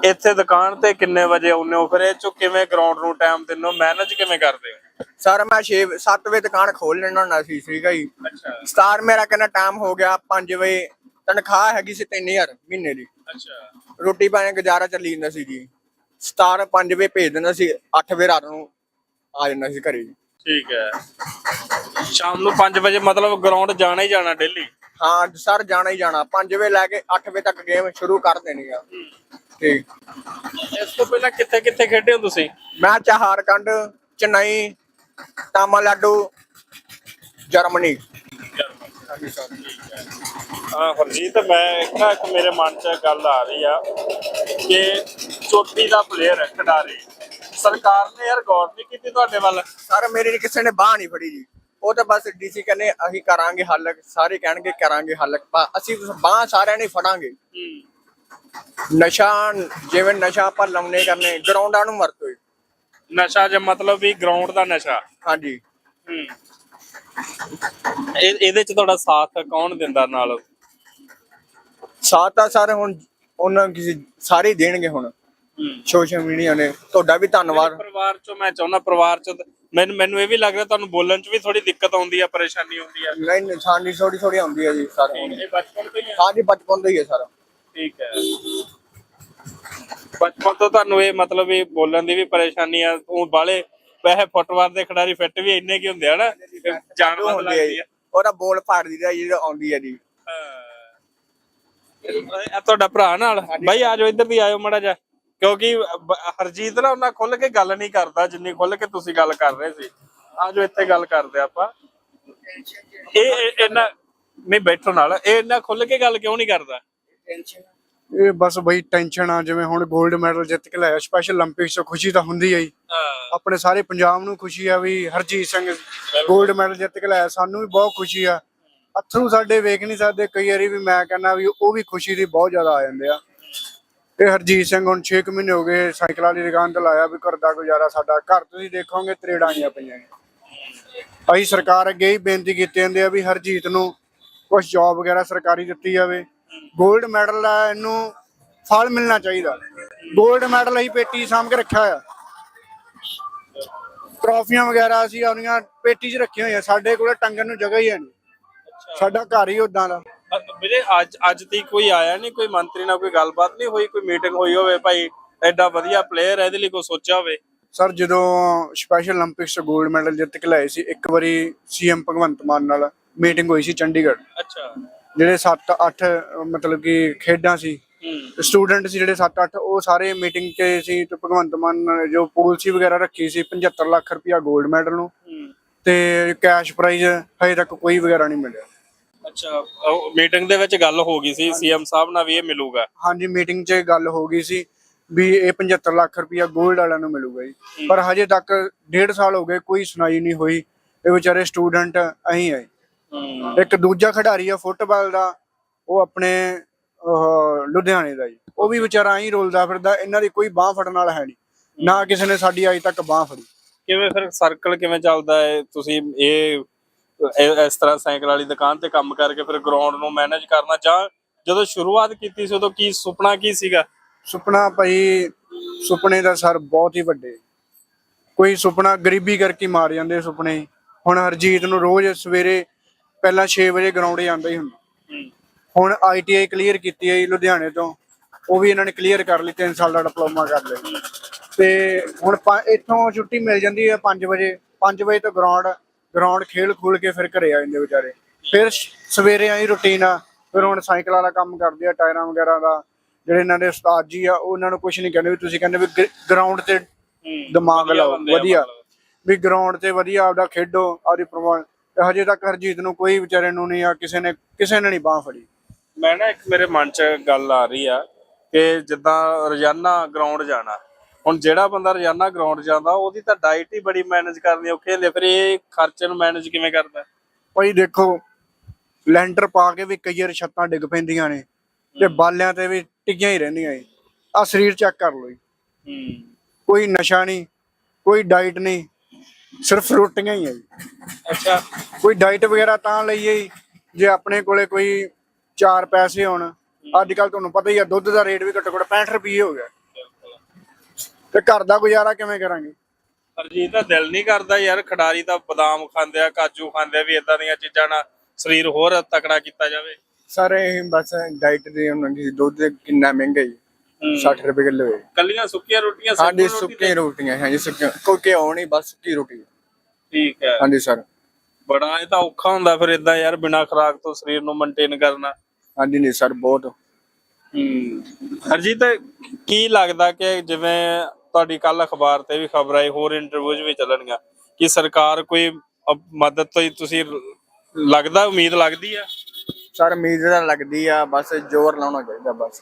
ਇੱਥੇ ਦੁਕਾਨ ਤੇ ਕਿੰਨੇ ਵਜੇ ਆਉਂਦੇ ਹੋ? ਫਿਰ ਇਹ ਚੋਂ ਕਿਵੇਂ ਗਰਾਊਂਡ ਨੂੰ ਟਾਈਮ ਦਿੰਦੇ ਹੋ? ਮੈਨੇਜ ਕਿਵੇਂ ਕਰਦੇ ਹੋ? ਸਰ ਮੈਂ 6 7 ਵਜੇ ਦੁਕਾਨ ਖੋਲ ਲੈਣਾ ਹੁੰਦਾ ਸੀ ਹੈ ਜੀ। ਅੱਛਾ। ਸਟਾਰ ਮੇਰਾ ਕਿੰਨਾ ਟਾਈਮ ਹੋ ਗਿਆ 5 ਵਜੇ। ਤਨਖਾਹ ਹੈਗੀ ਸੀ 3000 ਮਹੀਨੇ ਦੀ। ਅੱਛਾ। ਰੋਟੀ ਪਾਣੀ ਗੁਜ਼ਾਰਾ ਚੱਲੀ ਜਾਂਦਾ ਸੀ ਜੀ। ਸਟਾਰ 5 ਵਜੇ ਭੇਜ ਦਿੰਦਾ ਸੀ 8 ਵਜੇ ਰਾਤ ਨੂੰ ਆ ਜਾਂਦਾ ਸੀ ਘਰੇ ਜੀ। ਠੀਕ ਹੈ। ਸ਼ਾਮ ਨੂੰ 5 ਵਜੇ ਮਤਲਬ ਗਰਾਊਂਡ ਜਾਣਾ ਹੀ ਜਾਣਾ ਡੇਲੀ ਹਾਂ ਸਰ ਜਾਣਾ ਹੀ ਜਾਣਾ। 5 ਵਜੇ ਲੈ ਕੇ 8 ਵਜੇ ਤੱਕ ਗੇਮ ਸ਼ੁਰੂ ਕਰ ਦੇਣੀ ਆ। ਇਸ ਤੋਂ ਪਹਿਲਾਂ ਕਿੱਥੇ ਕਿੱਥੇ ਖੇਡੇ ਹੋ ਤੁਸੀਂ? ਮੈਂ ਚਾਹਾਰਕੰਡ ਚੇਨਈ ਤਾਮਿਲਨਾਡੂ ਜਰਮਨੀ। ਹਾਂਜੀ ਸਰ ਹਾਂ ਹਰਜੀਤ ਮੈਂ ਨਾ ਇੱਕ ਮੇਰੇ ਮਨ 'ਚ ਗੱਲ ਆ ਰਹੀ ਆ ਕਿ ਚੋਟੀ ਦਾ ਪਲੇਅਰ ਹੈ ਖਿਡਾਰੀ। ਸਰਕਾਰ ਨੇ ਯਾਰ ਗੌਰ ਨਹੀਂ ਕੀਤੀ ਤੁਹਾਡੇ ਵੱਲ? ਸਰ ਮੇਰੀ ਕਿਸੇ ਨੇ ਬਾਹ ਨਹੀਂ ਫੜੀ ਜੀ। ਉਹ ਤਾਂ ਬਸ ਡੀਸੀ ਕਹਿੰਦੇ ਅਸੀਂ ਕਰਾਂਗੇ ਹੱਲ ਸਾਰੇ ਕਹਿਣਗੇ ਕਰਾਂਗੇ ਹੱਲ ਅਸੀਂ ਬਾਹ ਸਾਰਿਆਂ ਨੇ ਫੜਾਂਗੇ। ਨਸ਼ਾ ਜਿਵੇਂ ਨਸ਼ਾ ਆਪਾਂ ਲੰਮਨੇ ਕਰਨੇ ਗਰਾਊਂਡਾਂ ਨੂੰ ਮਰਤੋ ਨਸ਼ਾ ਜੇ ਮਤਲਬ ਵੀ ਗਰਾਊਂਡ ਦਾ ਨਸ਼ਾ। ਹਾਂਜੀ। ਹੂੰ। ਇਹ ਇਹਦੇ 'ਚ ਤੁਹਾਡਾ ਸਾਥ ਕੌਣ ਦਿੰਦਾ ਨਾਲ? ਸਾਥ ਤਾਂ ਸਰ ਹੁਣ ਉਹਨਾਂ ਕਿਸੇ ਸਾਰੇ ਦੇਣਗੇ ਹੁਣ। ਸੋਸ਼ਲ ਮੀਡੀਆ ਨੇ ਤੁਹਾਡਾ ਵੀ ਧੰਨਵਾਦ। ਪਰਿਵਾਰ 'ਚੋਂ ਮੈਂ ਚਾਹੁੰਦਾ ਪਰਿਵਾਰ 'ਚ ਮੈਨੂੰ ਮੈਨੂੰ ਇਹ ਵੀ ਲੱਗ ਰਿਹਾ ਤੁਹਾਨੂੰ ਬੋਲਣ 'ਚ ਵੀ ਥੋੜੀ ਦਿੱਕਤ ਆਉਂਦੀ ਆ ਪਰੇਸ਼ਾਨੀ ਆਉਂਦੀ ਆ। ਨਹੀਂ ਨਹੀਂ ਸਾਡੀ ਥੋੜੀ ਥੋੜੀ ਆਉਂਦੀ ਹੈ ਜੀ ਸਰ ਇਹ ਬਚਪਨ ਤੋਂ ਹੀ ਆ ਹਾਂਜੀ ਬਚਪਨ ਤੋਂ ਹੀ ਹੈ ਸਰ। ਠੀਕ ਹੈ। ਬਚਪਨ ਤੋਂ ਤੁਹਾਨੂੰ ਇਹ ਮਤਲਬ ਇਹ ਬੋਲਣ ਦੀ ਵੀ ਪਰੇਸ਼ਾਨੀ ਆ ਉਹ ਬਾਲੇ ਵੈਸੇ ਫੁੱਟਬਾਲ ਦੇ ਖਿਡਾਰੀ ਫਿੱਟ ਵੀ ਇੰਨੇ ਕੀ ਹੁੰਦੇ ਆ ਨਾ ਜਾਨ ਉਹ ਹੁੰਦੀ ਹੈ ਜੀ। ਉਹਦਾ ਬੋਲ ਪਾੜਦੀ ਦਾ ਜਿਹੜਾ ਆਉਂਦੀ ਹੈ ਜੀ। ਇਹ ਤੁਹਾਡਾ ਭਰਾ ਨਾਲ? ਬਾਈ ਆਜੋ ਇੱਧਰ ਵੀ ਆਇਓ ਮੜਾ ਜਾ ਕਿਉਂਕਿ ਬ- ਹਰਜੀਤ ਨਾ ਉਹਨਾਂ ਖੁੱਲ ਕੇ ਗੱਲ ਨਹੀਂ ਕਰਦਾ ਜਿੰਨੀ ਖੁੱਲ ਕੇ ਤੁਸੀਂ ਗੱਲ ਕਰ ਰਹੇ ਸੀ। ਆਜੋ ਇੱਥੇ ਗੱਲ ਕਰਦੇ ਆਪਾਂ। ਇਹ ਇਹ- ਇਹਨਾਂ ਨਹੀਂ ਬੈਠੋ ਨਾਲ। ਇਹ ਇੰਨਾ ਖੁੱਲ ਕੇ ਗੱਲ ਕਿਉਂ ਨਹੀਂ ਕਰਦਾ? ਇਹ ਬਸ ਬਈ ਟੈਨਸ਼ਨ ਆ ਜਿਵੇਂ ਹੁਣ 골ਡ ਮੈਡਲ ਜਿੱਤ ਕੇ ਲਿਆ ਸਪੈਸ਼ਲ 올림픽ਸ ਤੋਂ ਖੁਸ਼ੀ ਤਾਂ ਹੁੰਦੀ ਹੈ। ਆਪਣੇ ਸਾਰੇ ਪੰਜਾਬ ਨੂੰ ਖੁਸ਼ੀ ਆ ਵੀ ਹਰਜੀਤ ਸਿੰਘ 골ਡ ਮੈਡਲ ਜਿੱਤ ਕੇ ਲਿਆ ਸਾਨੂੰ ਵੀ ਬਹੁਤ ਖੁਸ਼ੀ ਆ। ਅੱਥਰੂ ਸਾਡੇ ਵੇਖ ਨਹੀਂ ਸਕਦੇ ਕਈ ਵਾਰੀ ਵੀ ਮੈਂ ਕਹਿੰਦਾ ਵੀ ਉਹ ਵੀ ਖੁਸ਼ੀ ਦੀ ਬਹੁਤ ਜ਼ਿਆਦਾ ਆ ਜਾਂਦੇ ਆ। ਤੇ ਹਰਜੀਤ ਸਿੰਘ ਹੁਣ 6 ਮਹੀਨੇ ਹੋ ਗਏ ਸਾਈਕਲ ਵਾਲੀ ਦੁਕਾਨ ਤੇ ਲਾਇਆ ਵੀ ਘਰ ਦਾ ਗੁਜ਼ਾਰਾ ਸਾਡਾ। ਘਰ ਤੁਸੀਂ ਦੇਖੋਗੇ ਤਰੇੜਾਂ ਪਈਆਂ ਨੇ। ਅਸੀਂ ਸਰਕਾਰ ਅੱਗੇ ਹੀ ਬੇਨਤੀ ਕੀਤੀ ਜਾਂਦੇ ਆ ਵੀ ਹਰਜੀਤ ਨੂੰ ਕੁਝ ਜੌਬ ਵਗੈਰਾ ਸਰਕਾਰੀ ਦਿੱਤੀ ਜਾਵੇ। 골ਡ ਮੈਡਲ ਆ ਇਹਨੂੰ ਫਲ ਮਿਲਣਾ ਚਾਹੀਦਾ। 골ਡ ਮੈਡਲ ਅਸੀਂ ਪੇਟੀ ਸਾਂਭ ਰੱਖਿਆ ਹੋਇਆ। ਟਰੋਫੀਆਂ ਵਗੈਰਾ ਅਸੀਂ ਆਪਣੀਆਂ ਪੇਟੀ 'ਚ ਰੱਖੀਆਂ ਹੋਈਆਂ। ਸਾਡੇ ਕੋਲ ਟੰਗਣ ਨੂੰ ਜਗ੍ਹਾ ਹੀ ਹੈ ਨਹੀਂ। ਸਾਡਾ ਘਰ ਹੀ ਉਦਾਂ ਦਾ। ਅ- ਅੱਜ ਅੱਜ ਤੱਕ ਕੋਈ ਆਇਆ ਨਹੀਂ ਕੋਈ ਮੰਤਰੀ ਨਾਲ ਕੋਈ ਗੱਲਬਾਤ ਨਹੀਂ ਹੋਈ ਕੋਈ ਮੀਟਿੰਗ ਹੋਈ ਹੋਵੇ ਭਾਈ ਐਡਾ ਵਧੀਆ ਪਲੇਅਰ ਇਹਦੇ ਲਈ ਕੋਈ ਸੋਚਿਆ ਹੋਵੇ? ਸਰ ਜਦੋਂ ਸਪੈਸ਼ਲ 올림픽ਸ ਤੋਂ 골ਡ ਮੈਡਲ ਜਿੱਤ ਕੇ ਲਾਏ ਸੀ ਇੱਕ ਵਾਰੀ ਸੀਐਮ ਭਗਵੰਤ ਮਾਨ ਨਾਲ ਮੀਟਿੰਗ ਹੋਈ ਸੀ ਚੰਡੀਗੜ੍ਹ। ਅੱਛਾ। ਜਿਹੜੇ 7 8 ਮਤਲਬ ਕਿ ਖੇਡਾਂ ਸੀ ਸਟੂਡੈਂਟ ਸੀ ਜਿਹੜੇ 7 8 ਉਹ ਸਾਰੇ ਮੀਟਿੰਗ 'ਚ ਸੀ ਤੇ ਭਗਵੰਤ ਮਾਨ ਜੋ ਪਾਲਿਸੀ ਵਗੈਰਾ ਰੱਖੀ ਸੀ 75 ਲੱਖ ਰੁਪਇਆ 골ਡ ਮੈਡਲ ਨੂੰ ਤੇ ਕੈਸ਼ ਪ੍ਰਾਈਜ਼ ਹਜੇ ਤੱਕ ਕੋਈ ਵਗੈਰਾ ਨਹੀਂ ਮਿਲਿਆ। ਅੱਛਾ ਮੀਟਿੰਗ ਦੇ ਵਿੱਚ ਗੱਲ ਹੋ ਗਈ ਸੀ ਸੀਐਮ ਸਾਹਿਬ ਨਾਲ ਵੀ ਇਹ ਮਿਲੂਗਾ? ਹਾਂਜੀ ਮੀਟਿੰਗ 'ਚ ਗੱਲ ਹੋ ਗਈ ਸੀ ਵੀ ਇਹ 75 ਲੱਖ ਰੁਪਇਆ 골ਡ ਵਾਲਿਆਂ ਨੂੰ ਮਿਲੂਗਾ ਜੀ। ਪਰ ਹਜੇ ਤੱਕ ਡੇਢ ਸਾਲ ਹੋ ਗਏ ਕੋਈ ਸੁਣਾਈ ਨਹੀਂ ਹੋਈ। ਇਹ ਵਿਚਾਰੇ ਸਟੂਡੈਂਟ ਅਹੀਂ ਹੂੰ ਇੱਕ ਦੂਜਾ ਖਿਡਾਰੀ ਆ ਫੁੱਟਬਾਲ ਦਾ ਉਹ ਆਪਣੇ ਲੁਧਿਆਣੇ ਦਾ ਜੀ। ਉਹ ਵੀ ਵਿਚਾਰਾ ਐਂ ਰੋਲਦਾ ਫਿਰਦਾ ਇਹਨਾਂ ਦੀ ਕੋਈ ਬਾਹ ਫੜਨ ਵਾਲਾ ਹੈ ਨਹੀਂ। ਨਾ ਕਿਸੇ ਨੇ ਸਾਡੀ ਅਜੇ ਤੱਕ ਬਾਹ ਫੜੀ। ਕਿਵੇਂ ਫਿਰ ਸਰਕਲ ਕਿਵੇਂ ਚੱਲਦਾ ਹੈ ਤੁਸੀਂ ਇਹ ਇਸ ਤਰ੍ਹਾਂ ਸਾਈਕਲ ਵਾਲੀ ਦੁਕਾਨ ਤੇ ਕੰਮ ਕਰਕੇ ਫਿਰ ਗਰਾਊਂਡ ਨੂੰ ਮੈਨੇਜ ਕਰਨਾ ਜਾਂ ਜਦੋਂ ਸ਼ੁਰੂਆਤ ਕੀਤੀ ਸੀ ਉਦੋਂ ਕੀ ਸੁਪਨਾ ਕੀ ਸੀਗਾ? ਸੁਪਨਾ ਭਾਈ ਸੁਪਨੇ ਦਾ ਸਰ ਬਹੁਤ ਹੀ ਵੱਡੇ। ਕੋਈ ਸੁਪਨਾ ਗਰੀਬੀ ਕਰਕੇ ਮਾਰ ਜਾਂਦੇ ਸੁਪਨੇ। ਹੁਣ ਹਰਜੀਤ ਨੂੰ ਰੋਜ਼ ਸਵੇਰੇ ਪਹਿਲਾਂ 6 ਵਜੇ ਗਰਾਊਂਡ ਜਾਂਦਾ ਹੀ ਹੁੰਦਾ। ਹੁਣ ਆਈਟੀਆਈ ਕਲੀਅਰ ਕੀਤੀ ਹੈ ਜੀ ਲੁਧਿਆਣੇ ਤੋਂ। ਉਹ ਵੀ ਇਹਨਾਂ ਨੇ ਕਲੀਅਰ ਕਰ ਲਈ 3 ਸਾਲ ਦਾ ਡਿਪਲੋਮਾ ਕਰ ਲਿਆ। ਤੇ ਹੁਣ ਇੱਥੋਂ ਛੁੱਟੀ ਮਿਲ ਜਾਂਦੀ ਹੈ 5 ਵਜੇ। 5 ਵਜੇ ਤੋਂ ਗਰਾਊਂਡ ਗਰਾਊਂਡ ਖੇਲ ਖੂਲ ਕੇ ਫਿਰ ਘਰੇ ਆ ਜਾਂਦੇ ਵਿਚਾਰੇ। ਫਿਰ ਸਵੇਰੇ ਆਈ ਰੁਟੀਨ ਆ ਫਿਰ ਹੁਣ ਸਾਈਕਲ ਵਾਲਾ ਕੰਮ ਕਰਦੇ ਆ ਟਾਇਰਾਂ ਵਗੈਰਾ ਦਾ। ਜਿਹੜੇ ਇਹਨਾਂ ਦੇ ਉਸਤਾਦ ਜੀ ਆ ਉਹ ਉਹਨਾਂ ਨੂੰ ਕੁਝ ਨਹੀਂ ਕਹਿੰਦੇ ਵੀ ਤੁਸੀਂ ਕਹਿੰਦੇ ਵੀ ਗਰਾਊਂਡ ਤੇ ਦਿਮਾਗ ਲਾਓ ਵਧੀਆ। ਵੀ ਗਰਾਊਂਡ ਤੇ ਵਧੀਆ ਆਪਦਾ ਖੇਡੋ ਆਪਦੀ ਪ੍ਰਮਾਣ ਤੇ ਹਜੇ ਤੱਕ ਹਰਜੀਤ ਨੂੰ ਕੋਈ ਵਿਚਾਰੇ ਨੂੰ ਨਹੀਂ ਆ ਕਿਸੇ ਨੇ ਕਿਸੇ ਨੇ ਨਹੀਂ ਬਾਹ ਫੜੀ। ਮੈਂ ਨਾ ਇੱਕ ਮੇਰੇ ਮਨ 'ਚ ਗੱਲ ਆ ਰਹੀ ਆ ਕਿ ਜਿੱਦਾਂ ਰੋਜ਼ਾਨਾ ਗਰਾਊਂਡ ਜਾਣਾ। ਹੁਣ ਜਿਹੜਾ ਬੰਦਾ ਰੋਜ਼ਾਨਾ ਗਰਾਊਂਡ ਜਾਂਦਾ ਉਹਦੀ ਤਾਂ ਡਾਈਟ ਹੀ ਬੜੀ ਮੈਨੇਜ ਕਰਨੀ ਔਖੀ ਹੁੰਦੀ। ਫਿਰ ਇਹ ਖਰਚੇ ਨੂੰ ਮੈਨੇਜ ਕਿਵੇਂ ਕਰਦਾ ਭਾਈ ਦੇਖੋ ਲੈਂਟਰ ਪਾ ਕੇ ਵੀ ਕਈ ਵਾਰ ਛੱਤਾਂ ਡਿੱਗ ਪੈਂਦੀਆਂ ਨੇ ਤੇ ਬਾਲਿਆਂ ਤੇ ਵੀ ਟਿੱਗੀਆਂ ਹੀ ਰਹਿੰਦੀਆਂ ਏ ਆ ਸਰੀਰ ਚੈੱਕ ਕਰ ਲਓ ਜੀ। ਕੋਈ ਨਸ਼ਾ ਨਹੀਂ ਕੋਈ ਡਾਈਟ ਨਹੀਂ। ਸਿਰਫ ਰੋਟੀਆਂ ਹੀ ਆ ਜੀ। ਅੱਛਾ। ਕੋਈ ਡਾਈਟ ਵਗੈਰਾ ਤਾਂ ਲਈਏ ਹੀ ਜੇ ਆਪਣੇ ਕੋਲੇ ਕੋਈ 4 ਪੈਸੇ ਹੋਣ ਅੱਜ ਕੱਲ ਤੁਹਾਨੂੰ ਪਤਾ ਹੀ ਆ ਦੁੱਧ ਦਾ ਰੇਟ ਵੀ ਘੱਟੋ ਘੱਟ 65 ਰੁਪਏ ਹੋ ਗਿਆ। ਤੇ ਘਰ ਦਾ ਗੁਜ਼ਾਰਾ ਕਿਵੇਂ ਕਰਾਂਗੇ? ਹਰਜੀਤ ਦਾ ਦਿਲ ਨਹੀਂ ਕਰਦਾ ਯਾਰ ਖਿਡਾਰੀ ਤਾਂ ਬਦਾਮ ਖਾਂਦੇ ਆ ਕਾਜੂ ਖਾਂਦੇ ਆ ਵੀ ਇਦਾਂ ਦੀਆਂ ਚੀਜ਼ਾਂ ਨਾਲ ਸਰੀਰ ਹੋਰ ਤਕੜਾ ਕੀਤਾ ਜਾਵੇ। ਸਰ ਬਸ ਡਾਈਟ ਦੇ ਉਹਨਾਂ ਦੀ ਦੁੱਧ ਕਿੰਨਾ ਮਹਿੰਗਾ ਜੀ 60 ਰੁਪਏ ਕਿਲੋ ਹੈ ਕੱਲੀਆਂ ਸੁੱਕੀਆਂ ਰੋਟੀਆਂ ਹਾਂਜੀ ਸੁੱਕੀਆਂ ਰੋਟੀਆਂ ਹਾਂਜੀ ਸੁੱਕੀਆਂ। ਕੋਈ ਘਿਓ ਨਹੀਂ ਬਸ ਸੁੱਕੀ ਰੋਟੀ ਠੀਕ ਹੈ। ਹਾਂਜੀ ਸਰ। ਬੜਾ ਇਹ ਤਾਂ ਔਖਾ ਹੁੰਦਾ ਫਿਰ ਇਦਾਂ ਯਾਰ ਬਿਨਾਂ ਖੁਰਾਕ ਤੋਂ ਸਰੀਰ ਨੂੰ ਮੇਨਟੇਨ ਕਰਨਾ। ਹਾਂਜੀ ਨਹੀਂ ਸਰ ਬਹੁਤ। ਹੂੰ। ਹਰਜੀਤ ਕੀ ਲੱਗਦਾ ਕਿ ਜਿਵੇਂ ਤੁਹਾਡੀ ਕੱਲ ਅਖਬਾਰ ਤੇ ਵੀ ਖਬਰ ਆਈ ਹੋਰ ਇੰਟਰਵਿਊਜ਼ ਵੀ ਚੱਲਣਗੀਆਂ ਕਿ ਸਰਕਾਰ ਕੋਈ ਮਦਦ ਤੋਂ ਤੁਸੀਂ ਲੱਗਦਾ ਉਮੀਦ ਲੱਗਦੀ ਆ? ਸਰ ਉਮੀਦ ਤਾਂ ਲੱਗਦੀ ਆ ਬਸ ਜ਼ੋਰ ਲਾਉਣਾ ਚਾਹੀਦਾ ਬਸ।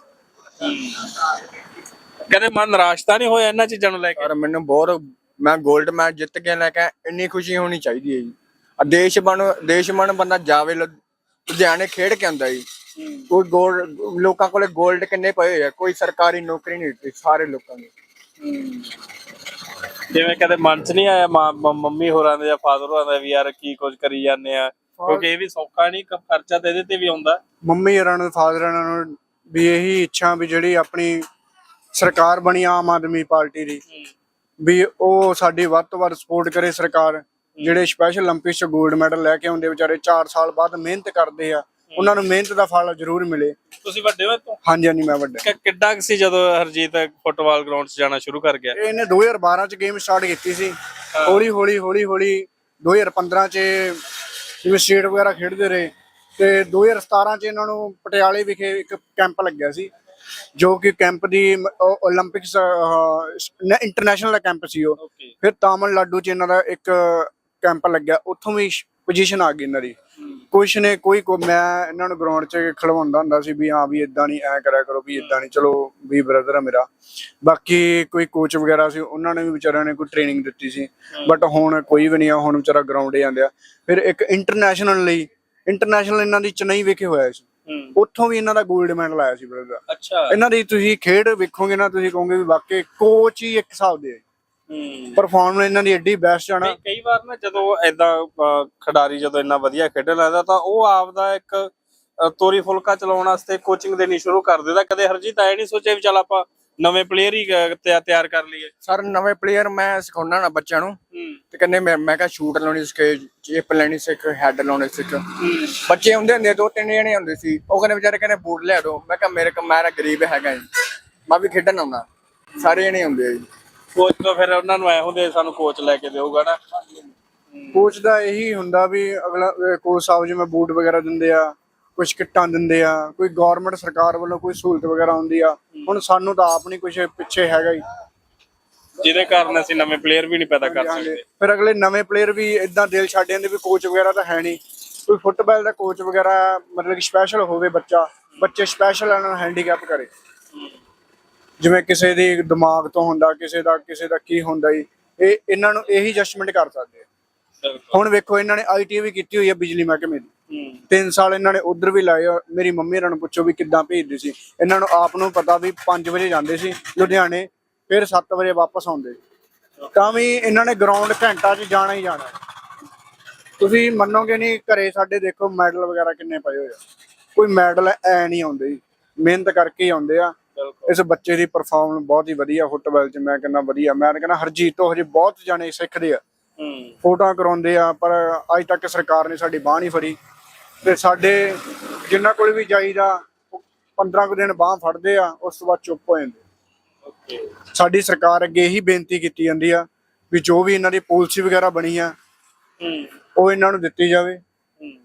ਕਦੇ ਮਨ ਨਿਰਾਸ਼ ਤਾਂ ਨਹੀਂ ਹੋਇਆ ਇਹਨਾਂ ਚੀਜ਼ਾਂ ਨੂੰ ਲੈ ਕੇ? ਮੈਨੂੰ ਬਹੁਤ ਮੈਂ 골ਡ ਮੈਚ ਜਿੱਤ ਕੇ ਲੈ ਕੇ ਇੰਨੀ ਖੁਸ਼ੀ ਹੋਣੀ ਚਾਹੀਦੀ ਹੈ ਜੀ। ਆ ਦੇਸ਼ ਬਣ ਦੇਸ਼ ਬਣ ਬੰਦਾ ਜਾਵੇ ਲੁ- ਲੁਧਿਆਣੇ ਖੇਡ ਕੇ ਆਉਂਦਾ ਜੀ। ਕੋਈ ਲੋਕਾਂ ਕੋਲੇ 골ਡ ਕਿੰਨੇ ਪਏ ਹੋਏ ਆ ਕੋਈ ਸਰਕਾਰੀ ਨੌਕਰੀ ਨਹੀਂ ਦਿੱਤੀ ਸਾਰੇ ਲੋਕਾਂ ਨੂੰ। ਜਿਵੇਂ ਕਦੇ ਮਨ 'ਚ ਨਹੀਂ ਆਇਆ ਮਾਂ- ਮ- ਮੰਮੀ ਹੋਰਾਂ ਦੇ ਜਾਂ ਫਾਦਰ ਹੋਰਾਂ ਦਾ ਵੀ ਯਾਰ ਕੀ ਕੁਝ ਕਰੀ ਜਾਂਦੇ ਆ। ਕਿਉਂਕਿ ਇਹ ਵੀ ਸੌਖਾ ਨਹੀਂ ਕ- ਖਰਚਾ ਤੇ ਇਹਦੇ ਤੇ ਵੀ ਆਉਂਦਾ। ਮੰਮੀ ਹਰਾਂ ਨੂੰ ਫਾਦਰ ਹਰਾਂ ਨੂੰ ਵੀ ਇਹੀ ਇੱਛਾ ਵੀ ਜਿਹੜੀ ਆਪਣੀ ਸਰਕਾਰ ਬਣੀ ਆਮ ਆਦਮੀ ਪਾਰਟੀ ਦੀ। ਵੀ ਉਹ ਸਾਡੀ ਵੱਧ ਤੋਂ ਵੱਧ ਸਪੋਰਟ ਕਰੇ ਸਰਕਾਰ ਜਿਹੜੇ ਸਪੈਸ਼ਲ 올림픽ਸ ਚ 골ਡ ਮੈਡਲ ਲੈ ਕੇ ਆਉਂਦੇ ਵਿਚਾਰੇ 4 ਸਾਲ ਬਾਅਦ ਮਿਹਨਤ ਕਰਦੇ ਆ ਉਹਨਾਂ ਨੂੰ ਮਿਹਨਤ ਦਾ ਫਲ ਜ਼ਰੂਰ ਮਿਲੇ। ਤੁਸੀਂ ਵੱਡੇ ਹੋ ਤੋਂ ਹਾਂਜੀ ਹਾਂਜੀ ਮੈਂ ਵੱਡਾ। ਕਿੱਡਾ ਕੁ ਸੀ ਜਦੋਂ ਹਰਜੀਤ ਫੁੱਟਬਾਲ ਗਰਾਊਂਡ 'ਚ ਜਾਣਾ ਸ਼ੁਰੂ ਕਰ ਗਿਆ? ਇਹਨੇ 2012 'ਚ ਗੇਮ ਸਟਾਰਟ ਕੀਤੀ ਸੀ। ਹੌਲੀ ਹੌਲੀ ਹੌਲੀ ਹੌਲੀ 2015 'ਚ ਜਿਵੇਂ ਸਟੇਟ ਵਗੈਰਾ ਖੇਡਦੇ ਰਹੇ ਤੇ 2017 ਚ ਇਹਨਾਂ ਨੂੰ ਪਟਿਆਲੇ ਵਿਖੇ ਇੱਕ ਕੈਂਪ ਲੱਗਿਆ ਸੀ ਜੋ ਕਿ ਕੈਂਪ ਦੀ 올림픽ਸ ਇੰਟਰਨੈਸ਼ਨਲ ਦਾ ਕੈਂਪ ਸੀ ਉਹ। ਫਿਰ ਤਾਮਿਲਨਾਡੂ ਚ ਇਹਨਾਂ ਦਾ ਇੱਕ ਕੈਂਪ ਲੱਗਿਆ ਉੱਥੋਂ ਵੀ ਪੋਜੀਸ਼ਨ ਆ ਗਈ ਇਹਨਾਂ ਦੀ। ਕੁਛ ਨੇ ਕੋਈ ਕੋ ਮੈਂ ਇਹਨਾਂ ਨੂੰ ਗਰਾਊਂਡ 'ਚ ਖਲਵਾਉਂਦਾ ਹੁੰਦਾ ਸੀ ਵੀ ਹਾਂ ਵੀ ਇਦਾਂ ਨਹੀਂ ਐ ਕਰਿਆ ਕਰੋ ਵੀ ਇਦਾਂ ਨਹੀਂ ਚਲੋ ਵੀ ਬ੍ਰਦਰ ਆ ਮੇਰਾ। ਬਾਕੀ ਕੋਈ ਕੋਚ ਵਗੈਰਾ ਸੀ ਉਹਨਾਂ ਨੇ ਵੀ ਵਿਚਾਰਿਆਂ ਨੇ ਕੋਈ ਟ੍ਰੇਨਿੰਗ ਦਿੱਤੀ ਸੀ। ਬਟ ਹੁਣ ਕੋਈ ਵੀ ਨਹੀਂ ਆ ਹੁਣ ਵਿਚਾਰਾ ਗਰਾਊਂਡ 'ਤੇ ਜਾਂਦੇ ਫਿਰ ਇੱਕ ਇੰਟਰਨੈਸ਼ਨਲ ਲਈ ਇੰਟਰਨੈਸ਼ਨਲ ਇਹਨਾਂ ਦੀ ਚੇਨਈ ਵਿਖੇ ਹੋਇਆ ਸੀ। ਉੱਥੋਂ ਵੀ ਇਹਨਾਂ ਦਾ 골ਡ ਮੈਡਲ ਆਇਆ ਸੀ ਬ੍ਰਦਰ ਅੱਛਾ। ਇਹਨਾਂ ਦੀ ਤੁਸੀਂ ਖੇਡ ਵੇਖੋਗੇ ਨਾ ਤੁਸੀਂ ਕਹੋਗੇ ਵੀ ਵਾਕਈ ਕੋਚ ਹੀ ਇੱਕ ਹਿਸਾਬ ਦੇ ਪਰਫਾਰਮੈਂਸ ਇਹਨਾਂ ਦੀ ਐਡੀ ਬੈਸਟ ਆ ਨਾ। ਕਈ ਵਾਰ ਨਾ ਜਦੋਂ ਐਦਾਂ ਖਿਡਾਰੀ ਜਦੋਂ ਇੰਨਾ ਵਧੀਆ ਖੇਡਣ ਲੱਗਦਾ ਤਾਂ ਉਹ ਆਪਦਾ ਇੱਕ ਅ, ਤੋਰੀ ਫੁਲਕਾ ਚਲਾਉਣ ਵਾਸਤੇ ਕੋਚਿੰਗ ਦੇਣੀ ਸ਼ੁਰੂ ਕਰ ਦਿੰਦਾ। ਕਦੇ ਹਰਜੀਤ ਐ ਨਹੀਂ ਸੋਚਿਆ ਵੀ ਚੱਲ ਆਪਾਂ ਨਵੇਂ ਪਲੇਅਰ ਹੀ ਤਿਆ- ਤਿਆਰ ਕਰ ਲਈਏ। ਸਰ ਨਵੇਂ ਪਲੇਅਰ ਮੈਂ ਸਿਖਾਉਣਾ ਨਾ ਬੱਚਿਆਂ ਨੂੰ ਹੂੰ। ਤੇ ਕਹਿੰਦੇ ਮੈਂ ਮੈਂ ਕਿਹਾ ਸ਼ੂਟ ਲਾਉਣੀ ਸਿੱਖੇ ਚਿਪ ਲੈਣੀ ਸਿੱਖ ਹੈਡ ਲਾਉਣੀ ਸਿੱਖ। ਬੱਚੇ ਹੁੰਦੇ ਹੁੰਦੇ ਦੋ ਤਿੰਨ ਜਣੇ ਹੁੰਦੇ ਸੀ। ਉਹ ਕਹਿੰਦੇ ਵਿਚਾਰੇ ਕਹਿੰਦੇ ਬੂਟ ਲਿਆ ਦੋ। ਮੈਂ ਕਿਹਾ ਮੇਰੇ ਕੋਲ ਮੇਰਾ ਗਰੀਬ ਹੈਗਾ ਜੀ। ਮੈਂ ਵੀ ਖੇਡਣ ਆਉਂਦਾ। ਸਾਰੇ ਜਣੇ ਹੁੰਦੇ ਆ ਜੀ। ਕੋਚ ਤੋਂ ਫਿਰ ਉਹਨਾਂ ਨੂੰ ਐ ਹੁੰਦੇ ਸਾਨੂੰ ਕੋਚ ਲੈ ਕੇ ਦੇਊਗਾ ਨਾ। ਕੋਚ ਦਾ ਇਹੀ ਹੁੰਦਾ ਵੀ ਅਗਲਾ ਕੋਚ ਸਾਹਿਬ ਜਿਵੇਂ ਬੂਟ ਵਗੈਰਾ ਦਿੰਦੇ ਆ। ਕੁਝ ਕਿੱਟਾਂ ਦਿੰਦੇ ਆ ਕੋਈ ਗਵਰਨਮੈਂਟ ਸਰਕਾਰ ਵੱਲੋਂ ਕੋਈ ਸਹੂਲਤ ਵਗੈਰਾ ਹੁੰਦੀ ਆ ਹੁਣ ਸਾਨੂੰ ਤਾਂ ਆਪ ਨਹੀਂ ਕੁਝ ਪਿੱਛੇ ਹੈਗਾ ਹੀ। ਜਿਹਦੇ ਕਾਰਨ ਅਸੀਂ ਨਵੇਂ ਪਲੇਅਰ ਵੀ ਨਹੀਂ ਪੈਦਾ ਕਰ ਸਕਦੇ। ਫਿਰ ਅਗਲੇ ਨਵੇਂ ਪਲੇਅਰ ਵੀ ਇਦਾਂ ਦਿਲ ਛੱਡ ਜਾਂਦੇ ਵੀ ਕੋਚ ਵਗੈਰਾ ਤਾਂ ਹੈ ਨਹੀਂ ਕੋਈ ਫੁੱਟਬਾਲ ਦਾ ਕੋਚ ਵਗੈਰਾ ਮਤਲਬ ਕਿ ਸਪੈਸ਼ਲ ਹੋਵੇ ਬੱਚਾ ਬੱਚੇ ਸਪੈਸ਼ਲ ਇਹਨਾਂ ਨੂੰ ਹੈਂਡੀਕੈਪ ਕਰੇ। ਜਿਵੇਂ ਕਿਸੇ ਦੀ ਦਿਮਾਗ ਤੋਂ ਹੁੰਦਾ ਕਿਸੇ ਦਾ ਕਿਸੇ ਦਾ ਕੀ ਹੁੰਦਾ ਜੀ ਇਹ ਇਹਨਾਂ ਨੂੰ ਇਹੀ ਜਜਮੈਂਟ ਕਰ ਸਕਦੇ ਹੁਣ ਵੇਖੋ ਇਹਨਾਂ ਨੇ ਆਈਟੀ ਵੀ ਕੀਤੀ ਹੋਈ ਹੈ ਬਿਜਲੀ ਮਹਿਕਮੇ ਦੀ। ਹੂੰ ਤਿੰਨ ਸਾਲ ਇਹਨਾਂ ਨੇ ਉਧਰ ਵੀ ਲਾਏ ਆ। ਮੇਰੀ ਮੰਮੀ ਇਹਨਾਂ ਨੂੰ ਪੁੱਛੋ ਵੀ ਕਿੱਦਾਂ ਭੇਜਦੇ ਸੀ। ਇਹਨਾਂ ਨੂੰ ਆਪ ਨੂੰ ਪਤਾ ਵੀ 5 ਵਜੇ ਜਾਂਦੇ ਸੀ ਲੁਧਿਆਣੇ ਫਿਰ 7 ਵਜੇ ਵਾਪਸ ਆਉਂਦੇ। ਤਾਂ ਵੀ ਇਹਨਾਂ ਨੇ ਗਰਾਊਂਡ ਘੰਟਾ 'ਚ ਜਾਣਾ ਹੀ ਜਾਣਾ। ਤੁਸੀਂ ਮੰਨੋਗੇ ਨਹੀਂ ਘਰੇ ਸਾਡੇ ਦੇਖੋ ਮੈਡਲ ਵਗੈਰਾ ਕਿੰਨੇ ਪਏ ਹੋਏ ਆ। ਕੋਈ ਮੈਡਲ ਐ ਨਹੀਂ ਆਉਂਦੇ। ਜੀ ਮਿਹਨਤ ਕਰਕੇ ਹੀ ਆਉਂਦੇ ਆ। ਇਸ ਬੱਚੇ ਦੀ ਪਰਫਾਰਮੈਂਸ ਬਹੁਤ ਹੀ ਵਧੀਆ ਫੁੱਟਬਾਲ 'ਚ ਮੈਂ ਕਹਿੰਦਾ ਵਧੀਆ। ਮੈਂ ਕਹਿੰਦਾ ਹਰਜੀਤ ਤੋਂ ਹਜੇ ਬਹੁਤ ਜਾਣੇ ਸਿੱਖਦੇ ਆ। ਹੂੰ। ਫੋਟੋਆਂ ਕਰਾਉਂਦੇ ਆ ਪਰ ਅੱਜ ਤੱਕ ਸਰਕਾਰ ਨੇ ਸਾਡੀ ਬਾਹ ਨਹੀਂ ਫੜੀ। ਤੇ ਸਾਡੇ ਜਿੰਨਾ ਕੋਲ ਵੀ ਜਾਈਦਾ ਉਹ 15 ਕੁ ਦਿਨ ਬਾਹ ਫੜਦੇ ਆ ਉਸ ਤੋਂ ਬਾਅਦ ਚੁੱਪ ਹੋ ਜਾਂਦੇ ਓਕੇ ਸਾਡੀ ਸਰਕਾਰ ਅੱਗੇ ਇਹੀ ਬੇਨਤੀ ਕੀਤੀ ਜਾਂਦੀ ਆ ਵੀ ਜੋ ਵੀ ਇਹਨਾਂ ਦੀ ਪਾਲਿਸੀ ਵਗੈਰਾ ਬਣੀ ਆ ਹੂੰ। ਉਹ ਇਹਨਾਂ ਨੂੰ ਦਿੱਤੀ ਜਾਵੇ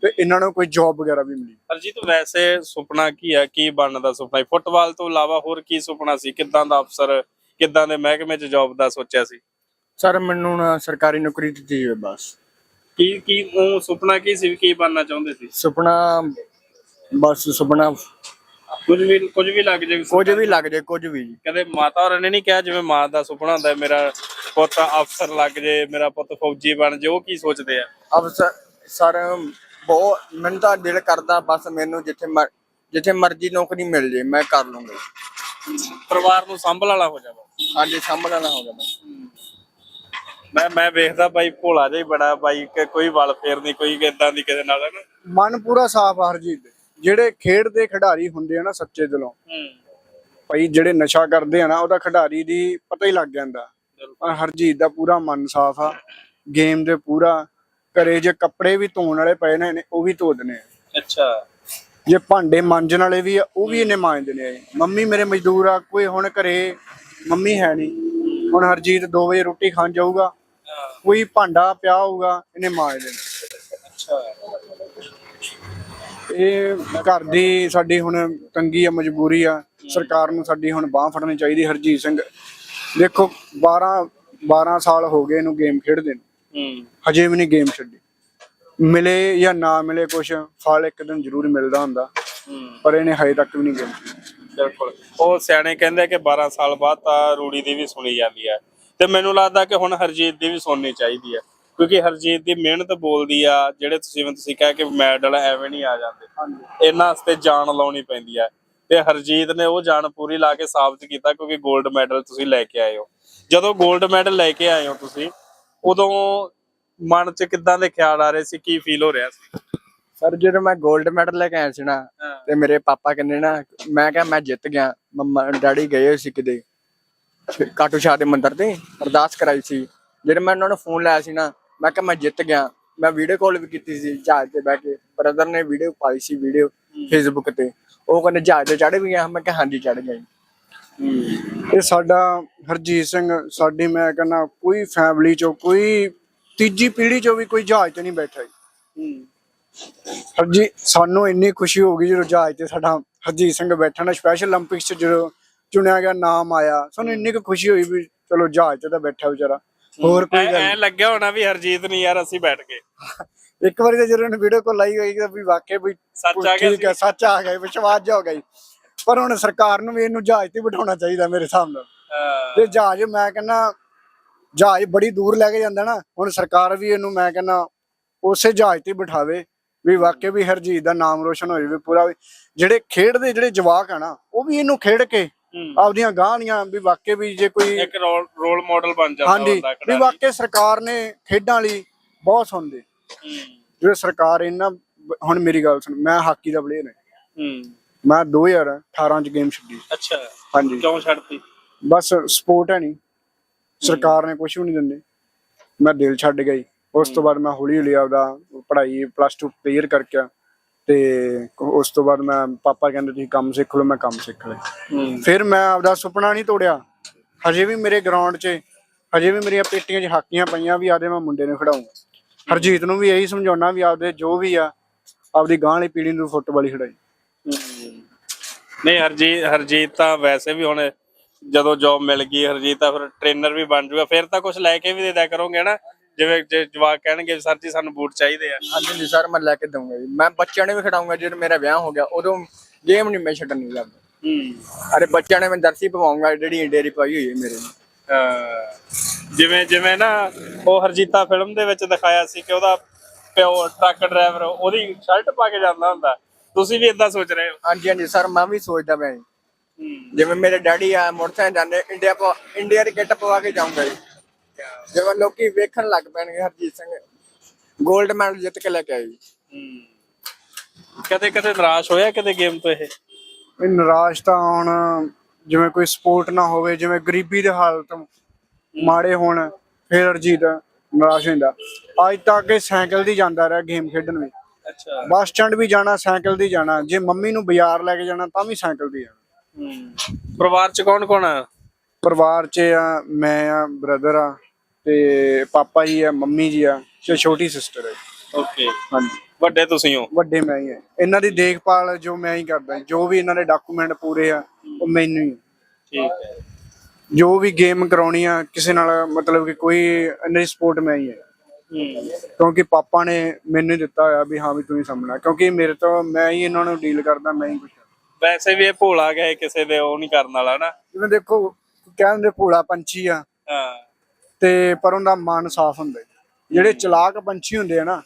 ਤੇ ਇਹਨਾਂ ਨੂੰ ਕੋਈ ਜੌਬ ਵਗੈਰਾ ਵੀ ਮਿਲੇ। ਹਰਜੀਤ ਵੈਸੇ ਸੁਪਨਾ ਕੀ ਹੈ ਕੀ ਬਣਨ ਦਾ ਸੁਪਨਾ? ਹੈ ਫੁੱਟਬਾਲ ਤੋਂ ਇਲਾਵਾ ਹੋਰ ਕੀ ਸੁਪਨਾ ਸੀ? ਕਿੱਦਾਂ ਦਾ ਅਫਸਰ ਕਿੱਦਾਂ ਦੇ ਮਹਿਕਮੇ 'ਚ ਜੌਬ ਦਾ ਸੋਚਿਆ ਸੀ? ਸਰ ਮੈਨੂੰ ਨਾ ਸਰਕਾਰੀ ਨੌਕਰੀ ਦਿੱਤੀ ਹੋਵੇ ਬਸ। ਕੀ ਕੀ ਉਹ ਸੁਪਨਾ ਕੀ ਸੀ ਕੀ ਬਣਨਾ ਚਾਹੁੰਦੇ ਸੀ? ਸੁਪਨਾ ਬਸ ਸੁਪਨਾ ਕੁਝ ਵੀ ਕੁਝ ਵੀ ਲੱਗ ਜੇ ਕੁਝ ਵੀ ਲੱਗ ਜਾਏ ਕੁਝ ਵੀ ਜੀ। ਕਦੇ ਮਾਤਾ ਹੋਰਾਂ ਨੇ ਨਹੀਂ ਕਿਹਾ ਜਿਵੇਂ ਮਾਂ ਦਾ ਸੁਪਨਾ ਹੁੰਦਾ ਹੈ, ਮੇਰਾ ਪੁੱਤ ਅਫਸਰ ਲੱਗ ਜੇ ਮੇਰਾ ਪੁੱਤ ਫੌਜੀ ਬਣ ਜੇ ਉਹ ਕੀ ਸੋਚਦੇ ਆ? ਅਬ ਸਰ ਬਹੁਤ ਮੈਨੂੰ ਤਾਂ ਦਿਲ ਕਰਦਾ ਬਸ ਮੈਨੂੰ ਜਿੱਥੇ ਜਿੱਥੇ ਮਰਜ਼ੀ ਨੌਕਰੀ ਮਿਲ ਜੇ ਮੈਂ ਕਰ ਲੂੰਗਾ। ਪਰਿਵਾਰ ਨੂੰ ਸੰਭਲ ਵਾਲਾ ਹੋ ਜਾਵਾ ਹਾਂਜੀ ਨਾ ਹੋਗਾ ਬਸ। ਮੈਂ ਮੈਂ ਵੇਖਦਾ ਬਾਈ ਭੋਲਾ ਜਿਹਾ ਹੀ ਬੜਾ ਬਾਈ ਕਿ ਕੋਈ ਵਲ ਫੇਰ ਨਹੀਂ ਕੋਈ ਇਦਾਂ ਦੀ ਕਿਸੇ ਨਾਲ ਨਾ ਮਨ ਪੂਰਾ ਸਾਫ਼ ਆ ਹਰਜੀਤ। ਦੇ। ਜਿਹੜੇ ਖੇਡ ਦੇ ਖਿਡਾਰੀ ਹੁੰਦੇ ਆ ਨਾ ਸੱਚੇ ਦਿਲੋਂ ਹੂੰ। ਭਾਈ ਜਿਹੜੇ ਨਸ਼ਾ ਕਰਦੇ ਆ ਨਾ ਉਹਦਾ ਖਿਡਾਰੀ ਦੀ ਪਤਾ ਹੀ ਲੱਗ ਜਾਂਦਾ। ਪਰ ਹਰਜੀਤ ਦਾ ਪੂਰਾ ਮਨ ਸਾਫ਼ ਆ ਗੇਮ ਦੇ ਪੂਰਾ ਘਰੇ ਜੇ ਕੱਪੜੇ ਵੀ ਧੋਣ ਵਾਲੇ ਪਏ ਨੇ ਇਹਨੇ ਉਹ ਵੀ ਧੋ ਦਨੇ ਅੱਛਾ। ਜੇ ਭਾਂਡੇ ਮਾਂਜਣ ਵਾਲੇ ਵੀ ਆ ਉਹ ਵੀ ਇਹਨੇ ਮਾਂਜਦੇ ਨੇ ਮੰਮੀ ਮੇਰੇ ਮਜ਼ਦੂਰ ਆ ਕੋਈ ਹੁਣ ਘਰੇ ਮੰਮੀ ਹੈ ਨਹੀਂ। ਹੁਣ ਹਰਜੀਤ 2 ਵਜੇ ਰੋਟੀ ਖਾਣ ਜਾਊਗਾ ਕੋਈ ਭਾਂਡਾ ਪਿਆ ਹੋਊਗਾ ਇਹਨੇ ਮਾਂਜ ਦੇਣਾ ਅੱਛਾ। ਇਹ ਘਰ ਦੀ ਸਾਡੀ ਹੁਣ ਤੰਗੀ ਆ ਮਜਬੂਰੀ ਆ। ਸਰਕਾਰ ਨੂੰ ਸਾਡੀ ਹੁਣ ਬਾਹ ਫੜਨੀ ਚਾਹੀਦੀ ਹਰਜੀਤ ਸਿੰਘ। ਦੇਖੋ 12 12 ਸਾਲ ਹੋ ਗਏ ਇਹਨੂੰ ਗੇਮ ਖੇਡਦੇ ਨੂੰ। ਹਜੇ ਵੀ ਨਹੀਂ ਗੇਮ ਛੱਡੀ। ਮਿਲੇ ਜਾਂ ਨਾ ਮਿਲੇ ਕੁਛ ਫਲ ਇੱਕ ਦਿਨ ਜ਼ਰੂਰ ਮਿਲਦਾ ਹੁੰਦਾ। ਪਰ ਇਹਨੇ ਹਜੇ ਤੱਕ ਵੀ ਨਹੀਂ ਗੇਮ ਬਿਲਕੁਲ। ਉਹ ਸਿਆਣੇ ਕਹਿੰਦੇ ਕਿ 12 ਸਾਲ ਬਾਅਦ ਤਾਂ ਰੂੜੀ ਦੀ ਵੀ ਸੁਣੀ ਜਾਂਦੀ ਹੈ ਤੇ ਮੈਨੂੰ ਲੱਗਦਾ ਕਿ ਹੁਣ ਹਰਜੀਤ ਦੀ ਵੀ ਸੁਣਨੀ ਚਾਹੀਦੀ ਹੈ ਕਿਉਂਕਿ ਹਰਜੀਤ ਦੀ ਮਿਹਨਤ ਬੋਲਦੀ ਆ ਜਿਹੜੇ ਤੁਸੀਂ ਜਿਵੇਂ ਤੁਸੀਂ ਕਹਿ ਕੇ ਮੈਡਲ ਐਵੇਂ ਨਹੀਂ ਆ ਜਾਂਦੇ। ਇਹਨਾਂ ਵਾਸਤੇ ਜਾਨ ਲਾਉਣੀ ਪੈਂਦੀ ਆ। ਤੇ ਹਰਜੀਤ ਨੇ ਉਹ ਜਾਨ ਪੂਰੀ ਲਾ ਕੇ ਸਾਬਤ ਕੀਤਾ ਕਿਉਂਕਿ 골ਡ ਮੈਡਲ ਤੁਸੀਂ ਲੈ ਕੇ ਆਏ ਹੋ। ਜਦੋਂ 골ਡ ਮੈਡਲ ਲੈ ਕੇ ਆਏ ਹੋ ਤੁਸੀਂ ਉਦੋਂ ਮਨ 'ਚ ਕਿੱਦਾਂ ਦੇ ਖਿਆਲ ਆ ਰਹੇ ਸੀ? ਕੀ ਫੀਲ ਹੋ ਰਿਹਾ ਸੀ? ਸਰ ਜਦੋਂ ਮੈਂ 골ਡ ਮੈਡਲ ਲੈ ਕੇ ਆਇਆ ਸੀ ਨਾ ਤੇ ਮੇਰੇ ਪਾਪਾ ਕਹਿੰਦੇ ਨਾ ਮੈਂ ਕਿਹਾ ਮੈਂ ਜਿੱਤ ਗਿਆ ਮੰਮਾ ਡੈਡੀ ਗਏ ਹੋਏ ਸੀ ਕਿਤੇ। ਕਾਟੂ ਸ਼ਾਹ ਦੇ ਮੰਦਿਰ ਤੇ ਅਰਦਾਸ ਕਰਾਈ ਸੀ। ਜਦੋਂ ਮੈਂ ਉਹਨਾਂ ਨੂੰ ਫੋਨ ਲਾਇਆ ਸੀ ਨਾ ਮੈਂ ਕਿਹਾ ਮੈਂ ਜਿੱਤ ਗਿਆ। ਮੈਂ ਵੀਡੀਓ ਕਾਲ ਵੀ ਕੀਤੀ ਸੀ ਜਹਾਜ਼ ਤੇ ਬੈ ਕੇ। ਬ੍ਰਦਰ ਨੇ ਵੀਡੀਓ ਪਾਈ ਸੀ ਵੀਡੀਓ ਫੇਸਬੁੱਕ ਤੇ। ਉਹ ਕਹਿੰਦੇ ਜਹਾਜ਼ ਤੇ ਚੜ੍ਹ ਵੀ ਗਿਆ। ਮੈਂ ਕਿਹਾ ਹਾਂਜੀ ਚੜ੍ਹ ਗਿਆ ਇਹ ਸਾਡਾ ਹਰਜੀਤ ਸਿੰਘ ਸਾਡੀ ਮੈਂ ਕਹਿੰਦਾ ਕੋਈ ਫੈਮਿਲੀ ਚੋਂ ਕੋਈ ਤੀਜੀ ਪੀੜ੍ਹੀ ਚੋਂ ਵੀ ਕੋਈ ਜਹਾਜ਼ ਤੇ ਨਹੀਂ ਬੈਠਾ ਜੀ। ਹਰਜੀ ਸਾਨੂੰ ਇੰਨੀ ਖੁਸ਼ੀ ਹੋ ਗਈ ਜਦੋਂ ਜਹਾਜ਼ ਤੇ ਸਾਡਾ ਹਰਜੀਤ ਸਿੰਘ ਬੈਠਾ ਸਪੈਸ਼ਲ 올림픽ਸ ਚ ਜਦੋਂ ਚੁਣਿਆ ਗਿਆ ਨਾਮ ਆਇਆ ਸਾਨੂੰ ਇੰਨੀ ਕੁ ਖੁਸ਼ੀ ਹੋਈ ਵੀ ਚਲੋ ਜਹਾਜ਼ ਤੇ ਤਾਂ ਬੈਠਾ ਵਿਚਾਰਾ ਹੋਰ ਕੋਈ ਗੱਲ ਐ ਲੱਗਿਆ ਹੋਣਾ ਵੀ ਹਰਜੀਤ ਨਹੀਂ ਯਾਰ ਅਸੀਂ ਬੈਠ ਕੇ ਨਹੀਂ। ਇੱਕ ਵਾਰੀ ਤਾਂ ਜਦੋਂ ਉਹਨੇ ਵੀਡੀਓ ਕਾਲ ਲਾਈ ਹੋਈ ਤਾਂ ਵੀ ਵਾਕਿਆ ਵੀ ਸੱਚ ਆ ਗਿਆ ਠੀਕ ਹੈ ਸੱਚ ਆ ਗਿਆ ਵਿਸ਼ਵਾਸ ਜਾ ਹੋ ਗਿਆ। ਪਰ ਹੁਣ ਸਰਕਾਰ ਨੂੰ ਵੀ ਇਹਨੂੰ ਜਹਾਜ਼ ਤੇ ਬਿਠਾਉਣਾ ਚਾਹੀਦਾ ਮੇਰੇ ਹਿਸਾਬ ਨਾਲ ਤੇ ਜਹਾਜ਼ ਮੈਂ ਕਹਿੰਦਾ ਜਹਾਜ਼ ਬੜੀ ਦੂਰ ਲੈ ਕੇ ਜਾਂਦਾ ਨਾ ਹੁਣ ਸਰਕਾਰ ਵੀ ਇਹਨੂੰ ਮੈਂ ਕਹਿੰਦਾ ਉਸੇ ਜਹਾਜ਼ ਤੇ ਬਿਠਾਵੇ ਵੀ ਵਾਕਿਆ ਵੀ ਹਰਜੀਤ ਦਾ ਨਾਮ ਰੋਸ਼ਨ ਹੋ ਜਾਵੇ ਪੂਰਾ ਵੀ ਜਿਹੜੇ ਖੇਡਦੇ ਜਿਹੜੇ ਜਵਾਕ ਆ ਨਾ ਉਹ ਵੀ ਇਹਨੂੰ ਖੇਡ ਕੇ। ਆਪਦੀਆਂ ਗਾਣੀਆਂ ਵੀ ਵਾਕਿਆ ਵੀ ਜੇ ਕੋਈ ਇੱਕ ਰੋਲ ਮਾਡਲ ਬਣ ਜਾਂਦਾ ਹਾਂਜੀ ਵੀ। ਵਾਕਿਆ ਸਰਕਾਰ ਨੇ ਖੇਡਾਂ ਲਈ ਬਹੁਤ ਸੁਣਦੇ। ਜਿਹੜੇ ਸਰਕਾਰ ਇਹਨਾਂ ਹੁਣ ਮੇਰੀ ਗੱਲ ਸੁਣ ਮੈਂ ਹਾਕੀ ਦਾ ਪਲੇਅਰ ਹਾਂ। ਮੈਂ 2018 ਚ ਗੇਮ ਛੱਡੀ ਅੱਛਾ। ਹਾਂਜੀ। ਕਿਉਂ ਛੱਡਤੀ? ਬਸ ਸਪੋਰਟ ਹੈ ਨਹੀਂ। ਸਰਕਾਰ ਨੇ ਕੁਝ ਵੀ ਨਹੀਂ ਦਿੰਦੇ। ਮੈਂ ਦਿਲ ਛੱਡ ਗਈ ਉਸ ਤੋਂ ਬਾਅਦ ਮੈਂ ਹੌਲੀ ਹੌਲੀ ਆਪਦਾ ਪੜ੍ਹਾਈ ਪਲੱਸ 2 ਕਲੀਅਰ ਕਰਕੇ ਤੇ ਉਸ ਤੋਂ ਬਾਅਦ ਮੈਂ ਪਾਪਾ ਕਹਿੰਦੇ ਤੁਸੀਂ ਕੰਮ ਸਿੱਖ ਲਓ, ਮੈਂ ਕੰਮ ਸਿੱਖ ਲਿਆ। ਫਿਰ ਮੈਂ ਆਪਦਾ ਸੁਪਨਾ ਨਹੀਂ ਤੋੜਿਆ। ਹਜੇ ਵੀ ਮੇਰੇ ਗਰਾਊਂਡ 'ਚ, ਹਜੇ ਵੀ ਮੇਰੀਆਂ ਪੇਟੀਆਂ 'ਚ ਹਾਕੀਆਂ ਪਈਆਂ ਵੀ ਆਦੇ ਮੈਂ ਮੁੰਡੇ ਨੂੰ ਖੜਾਉਂਗਾ ਹਰਜੀਤ ਨੂੰ ਵੀ ਇਹੀ ਸਮਝਾਉਣਾ ਵੀ ਆਪਦੇ ਜੋ ਵੀ ਆ, ਆਪਦੀ ਗਾਂ ਵਾਲੀ ਪੀੜ੍ਹੀ ਨੂੰ ਫੁੱਟਬਾਲ ਹੀ ਖੜਾਈ ਨਹੀਂ, ਹਰਜੀਤ ਹਰਜੀਤ ਤਾਂ ਵੈਸੇ ਵੀ ਹੁਣ ਜਦੋਂ ਜੌਬ ਮਿਲ ਗਈ, ਹਰਜੀਤ ਤਾਂ ਫਿਰ ਟ੍ਰੇਨਰ ਵੀ ਬਣ ਜੂਗਾ। ਫਿਰ ਤਾਂ ਕੁਝ ਲੈ ਕੇ ਵੀ ਦੇ ਕਰੋਗੇ ਨਾ ਜਿਵੇਂ ਜੇ ਜਵਾਕ ਕਹਿਣਗੇ ਸਰ ਜੀ ਸਾਨੂੰ ਬੂਟ ਚਾਹੀਦੇ ਆ। ਹਾਂਜੀ ਜੀ ਸਰ ਮੈਂ ਲੈ ਕੇ ਦਊਂਗਾ ਜੀ। ਮੈਂ ਬੱਚਿਆਂ ਨੇ ਵੀ ਖਿਡਾਉਂਗਾ ਜਦੋਂ ਮੇਰਾ ਵਿਆਹ ਹੋ ਗਿਆ ਉਦੋਂ ਗੇਮ ਨਹੀਂ ਮੈਂ ਛੱਡਣੀ ਲੱਗਦਾ ਹੂੰ। ਅਰੇ ਬੱਚਿਆਂ ਨੇ ਮੈਂ ਦਰਸੀ ਪਵਾਉਂਗਾ ਜਿਹੜੀ ਡੇਰੀ ਪਾਈ ਹੋਈ ਹੈ ਮੇਰੇ ਨੇ ਅਹ ਜਿਵੇਂ ਜਿਵੇਂ ਨਾ ਉਹ ਹਰਜੀਤਾ ਫਿਲਮ ਦੇ ਵਿੱਚ ਦਿਖਾਇਆ ਸੀ ਕਿ ਉਹਦਾ ਪਿਓ ਟਰੱਕ ਡਰਾਈਵਰ ਉਹਦੀ ਸ਼ਰਟ ਪਾ ਕੇ ਜਾਂਦਾ ਹੁੰਦਾ। ਤੁਸੀਂ ਵੀ ਇਦਾਂ ਸੋਚ ਰਹੇ ਹੋ? ਹਾਂਜੀ ਹਾਂਜੀ ਸਰ ਮੈਂ ਵੀ ਸੋਚਦਾ ਮੈਂ ਹੂੰ। ਜਿਵੇਂ ਮੇਰੇ ਡੈਡੀ ਆ ਮੋਟਰਸਾਈਕਲ ਜਾਂਦੇ ਇੰਡੀਆ ਪਾ ਇੰਡੀਆ ਦੀ ਕਿੱਟ ਪਵਾ ਕੇ ਜਾਊਂਗਾ ਜੀ। ਜਿਵੇਂ ਲੋਕੀ ਵੇਖਣ ਲੱਗ ਪੈਣਗੇ ਹਰਜੀਤ ਸਿੰਘ। 골ਡ ਮੈਡਲ ਜਿੱਤ ਕੇ ਲੈ ਕੇ ਆਈ ਕਦੇ ਕਦੇ ਨਿਰਾਸ਼ ਹੋਇਆ ਕਦੇ ਗੇਮ ਤੋਂ ਇਹ? ਇਹ ਨਿਰਾਸ਼ ਤਾਂ ਹੁਣ ਜਿਵੇਂ ਕੋਈ ਸਪੋਰਟ ਨਾ ਹੋਵੇ ਜਿਵੇਂ ਗਰੀਬੀ ਦੇ ਹਾਲਤ ਮਾੜੇ ਹੋਣ ਫਿਰ ਹਰਜੀਤ ਨਿਰਾਸ਼ ਹੋ ਜਾਂਦਾ ਅੱਜ ਤੱਕ ਇਹ ਸਾਈਕਲ ਦੀ ਜਾਂਦਾ ਰਿਹਾ ਗੇਮ ਖੇਡਣ ਵੀ। ਅੱਛਾ। ਬੱਸ ਸਟੈਂਡ ਵੀ ਜਾਣਾ ਸਾਈਕਲ ਦੀ ਜਾਣਾ। ਜੇ ਮੰਮੀ ਨੂੰ ਬਾਜ਼ਾਰ ਲੈ ਕੇ ਜਾਣਾ ਤਾਂ ਵੀ ਸਾਈਕਲ ਦੀ ਜਾਣਾ। ਹੂੰ। ਪਰਿਵਾਰ ਚ ਕੌਣ ਕੌਣ ਆ? ਪਰਿਵਾਰ 'ਚ ਆ ਮੈਂ ਆ ਬ੍ਰਦਰ ਆ ਤੇ ਪਾਪਾ ਜੀ ਆ ਮੰਮੀ ਜੀ ਆ ਤੇ ਛੋਟੀ ਸਿਸਟਰ ਹੈ ਓਕੇ ਹਾਂਜੀ। ਵੱਡੇ ਤੁਸੀਂ ਹੋ? ਵੱਡੇ ਮੈਂ ਹੀ ਆ। ਇਹਨਾਂ ਦੀ ਦੇਖਭਾਲ ਜੋ ਮੈਂ ਹੀ ਕਰਦਾ ਜੋ ਵੀ ਇਹਨਾਂ ਦੇ ਡਾਕੂਮੈਂਟ ਪੂਰੇ ਆ ਉਹ ਮੈਨੂੰ ਹੀ ਆ। ਠੀਕ ਹੈ। ਜੋ ਵੀ ਗੇਮ ਕਰਾਉਣੀ ਆ ਕਿਸੇ ਨਾਲ ਮਤਲਬ ਕਿ ਕੋਈ ਇਹਨਾਂ ਦੀ ਸਪੋਰਟ ਮੈਂ ਹੀ ਹੂੰ। ਕਿਉਂਕਿ ਪਾਪਾ ਨੇ ਮੈਨੂੰ ਦਿੱਤਾ ਹੋਇਆ ਵੀ ਹਾਂ ਵੀ ਤੂੰ ਹੀ ਸਾਹਮਣਾ ਕਿਉਂਕਿ ਮੇਰੇ ਤੋਂ ਮੈਂ ਹੀ ਇਹਨਾਂ ਨੂੰ ਡੀਲ ਕਰਦਾ ਮੈਂ ਹੀ ਕੁਛ ਵੈਸੇ ਵੀ ਇਹ ਭੋਲਾ ਗਿਆ ਕਿਸੇ ਦੇ ਉਹ ਨਹੀਂ ਕਰਨ ਵਾਲਾ ਨਾ। ਜਿਵੇਂ ਦੇਖੋ ਕਹਿੰਦੇ ਭੋਲਾ ਪੰਛੀ ਆ। ਹਾਂ। ਤੇ ਪਰ ਉਹਦਾ ਮਨ ਸਾਫ਼ ਹੁੰਦਾ ਹੈ। ਜਿਹੜੇ ਚਲਾਕ ਪੰਛੀ ਹੁੰਦੇ ਆ ਨਾ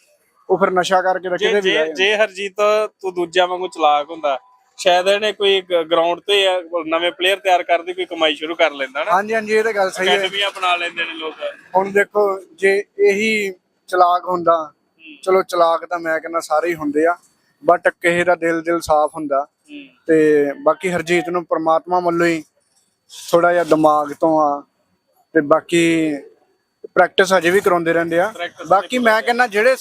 ਉਹ ਫਿਰ ਨਸ਼ਾ ਕਰਕੇ ਤਾਂ ਜੇ ਕਿਤੇ ਵੀ ਜੇ ਰਹਿ ਜਾਂਦੇ। ਜੇ ਹਰਜੀਤ ਤੂੰ ਦੂਜਿਆਂ ਵਾਂਗੂ ਚਲਾਕ ਹੁੰਦਾ ਸ਼ਾਇਦ ਇਹਨੇ ਕੋਈ ਗਰਾਊਂਡ ਤੇ ਆ, ਨਵੇਂ ਪਲੇਅਰ ਤਿਆਰ ਕਰਦੀ ਕੋਈ ਕਮਾਈ ਸ਼ੁਰੂ ਕਰ ਲੈਂਦਾ ਨਾ। ਹਾਂਜੀ ਹਾਂਜੀ ਇਹ ਤਾਂ ਗੱਲ ਸਹੀ ਹੈ। ਅਕੈਡਮੀਆਂ ਬਣਾ ਲੈਂਦੇ ਨੇ ਲੋਕ। ਹੁਣ ਦੇਖੋ ਜੇ ਇਹੀ ਚਲਾਕ ਹੁੰਦਾ ਚਲੋ ਚਲਾਕ ਤਾਂ ਮੈਂ ਕਹਿੰਦਾ ਸਾਰੇ ਹੀ ਹੁੰਦੇ ਆ ਬਟ ਕਿਸੇ ਦਾ ਦਿਲ ਦਿਲ ਸਾਫ਼ ਹੁੰਦਾ। ਤੇ ਬਾਕੀ ਹਰਜੀਤ ਨੂੰ ਪ੍ਰਮਾਤਮਾ ਵੱਲੋਂ ਹੀ ਥੋੜਾ ਜਿਹਾ ਦਿਮਾਗ ਤੋਂ ਆ ਤੇ ਬਾਕੀ ਪ੍ਰੈਕਟਿਸ ਅਜੇ ਵੀ ਕਰਾਉਂਦੇ ਰਹਿੰਦੇ ਆ। ਬਾਕੀ ਮੈਂ ਕਹਿੰਦਾ ਜਿਹੜੇ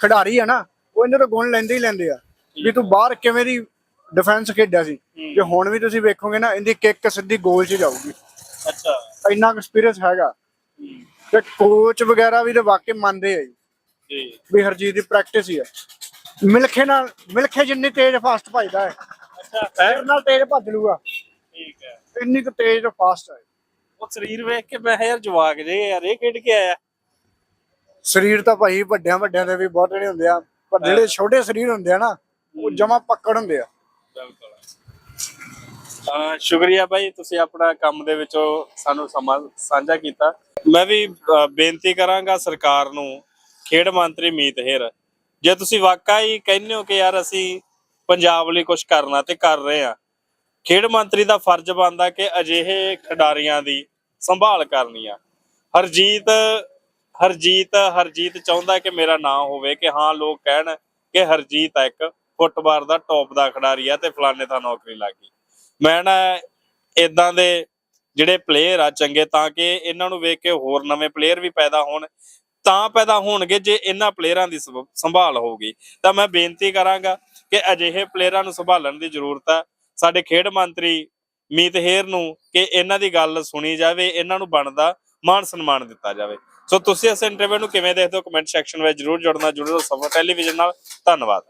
ਖਿਡਾਰੀ ਆ ਨਾ ਉਹ ਇਹਨਾਂ ਤੋਂ ਗੁਣ ਲੈਂਦੇ ਹੀ ਲੈਂਦੇ ਆ। ਵੀ ਤੂੰ ਬਾਹਰ ਕਿਵੇਂ ਦੀ ਡਿਫੈਂਸ ਖੇਡਿਆ ਸੀ। ਤੇ ਹੁਣ ਵੀ ਤੁਸੀਂ ਵੇਖੋਗੇ ਨਾ ਇਹਦੀ ਕਿੱਕ ਸਿੱਧੀ ਗੋਲ 'ਚ ਜਾਊਗੀ। ਅੱਛਾ। ਇੰਨਾ ਐਕਸਪੀਰੀਅੰਸ ਹੈਗਾ। ਤੇ ਕੋਚ ਵਗੈਰਾ ਵੀ ਤੇ ਵਾਕਈ ਮੰਨਦੇ ਆ ਜੀ। ਜੀ। ਵੀ ਹਰਜੀਤ ਦੀ ਪ੍ਰੈਕਟਿਸ ਹੀ ਹੈ ਮਿਲਖੇ ਨਾਲ ਮਿਲਖੇ ਜਿੰਨੀ ਤੇਜ਼ ਫਾਸਟ ਭੱਜਦਾ ਹੈ। ਅੱਛਾ ਨਾਲ ਤੇਜ਼ ਭੱਜ ਲੂਗਾ। ਠੀਕ ਹੈ। ਇੰਨੀ ਕੁ ਤੇਜ਼ ਤੇ ਫਾਸਟ ਹੈ ਉਹ ਸਰੀਰ ਵੇਖ ਕੇ ਮੈਂ ਕਿਹਾ ਯਾਰ ਜਵਾਕ ਜੇ ਯਾਰ ਇਹ ਖੇਡ ਕੇ ਆਇਆ। ਸਰੀਰ ਤਾਂ ਭਾਈ ਵੱਡਿਆਂ ਵੱਡਿਆਂ ਦੇ ਵੀ ਬਹੁਤ ਜਿਹੜੇ ਹੁੰਦੇ ਆ ਪਰ ਜਿਹੜੇ ਛੋਟੇ ਸਰੀਰ ਹੁੰਦੇ ਆ ਨਾ ਉਹ ਜਮਾ ਪੱਕੜ ਹੁੰਦੇ ਆ। ਬਿਲਕੁਲ। ਸ਼ੁਕਰੀਆ ਭਾਈ ਤੁਸੀਂ ਆਪਣਾ ਕੰਮ ਦੇ ਵਿੱਚੋਂ ਸਾਨੂੰ ਸਮਾਂ ਸਾਂਝਾ ਕੀਤਾ। ਮੈਂ ਵੀ ਅ, ਬੇਨਤੀ ਕਰਾਂਗਾ ਸਰਕਾਰ ਨੂੰ ਖੇਡ ਮੰਤਰੀ ਮੀਤ ਹੇਰ ਜੇ ਤੁਸੀਂ ਵਾਕਈ ਕਹਿੰਦੇ ਹੋ ਕਿ ਯਾਰ ਅਸੀਂ ਪੰਜਾਬ ਲਈ ਕੁਝ ਕਰਨਾ ਤੇ ਕਰ ਰਹੇ ਆ ਖੇਡ ਮੰਤਰੀ ਦਾ ਫਰਜ਼ ਬਣਦਾ ਕਿ ਅਜਿਹੇ ਖਿਡਾਰੀਆਂ ਦੀ ਸੰਭਾਲ ਕਰਨੀ ਆ। ਹਰਜੀਤ ਹਰਜੀਤ ਹਰਜੀਤ ਚਾਹੁੰਦਾ ਕਿ ਮੇਰਾ ਨਾਂ ਹੋਵੇ ਕਿ ਹਾਂ, ਲੋਕ ਕਹਿਣ ਕਿ ਹਰਜੀਤ ਆ ਇੱਕ ਫੁੱਟਬਾਲ ਦਾ ਟੌਪ ਦਾ ਖਿਡਾਰੀ ਆ ਤੇ ਫਲਾਣੇ ਤਾਂ ਨੌਕਰੀ ਲੱਗ ਗਈ। ਮੈਂ ਨਾ ਇਦਾਂ ਦੇ ਜਿਹੜੇ ਪਲੇਅਰ ਆ ਚੰਗੇ ਤਾਂ ਕਿ ਇਹਨਾਂ ਨੂੰ ਵੇਖ ਕੇ ਹੋਰ ਨਵੇਂ ਪਲੇਅਰ ਵੀ ਪੈਦਾ ਹੋਣ, ਤਾਂ ਪੈਦਾ ਹੋਣਗੇ ਜੇ ਇਹਨਾਂ ਪਲੇਅਰਾਂ ਦੀ ਸੰਭ- ਸੰਭਾਲ ਹੋਊਗੀ। ਤਾਂ ਮੈਂ ਬੇਨਤੀ ਕਰਾਂਗਾ ਕਿ ਅਜਿਹੇ ਪਲੇਅਰਾਂ ਨੂੰ ਸੰਭਾਲਣ ਦੀ ਜ਼ਰੂਰਤ ਹੈ ਸਾਡੇ ਖੇਡ ਮੰਤਰੀ ਮੀਤ ਹੇਰ ਨੂੰ ਕਿ ਇਹਨਾਂ ਦੀ ਗੱਲ ਸੁਣੀ ਜਾਵੇ, ਇਹਨਾਂ ਨੂੰ ਬਣਦਾ ਮਾਣ ਸਨਮਾਨ ਦਿੱਤਾ ਜਾਵੇ। ਸੋ ਤੁਸੀਂ ਇਸ ਇੰਟਰਵਿਊ ਨੂੰ ਕਿਵੇਂ ਦੇਖਦੇ ਹੋ? ਕਮੈਂਟ ਸੈਕਸ਼ਨ ਵਿੱਚ ਜਰੂਰ ਜੁੜਨਾ, ਜੁੜੋ ਸਫਰ ਟੈਲੀਵਿਜ਼ਨ ਨਾਲ। ਧੰਨਵਾਦ।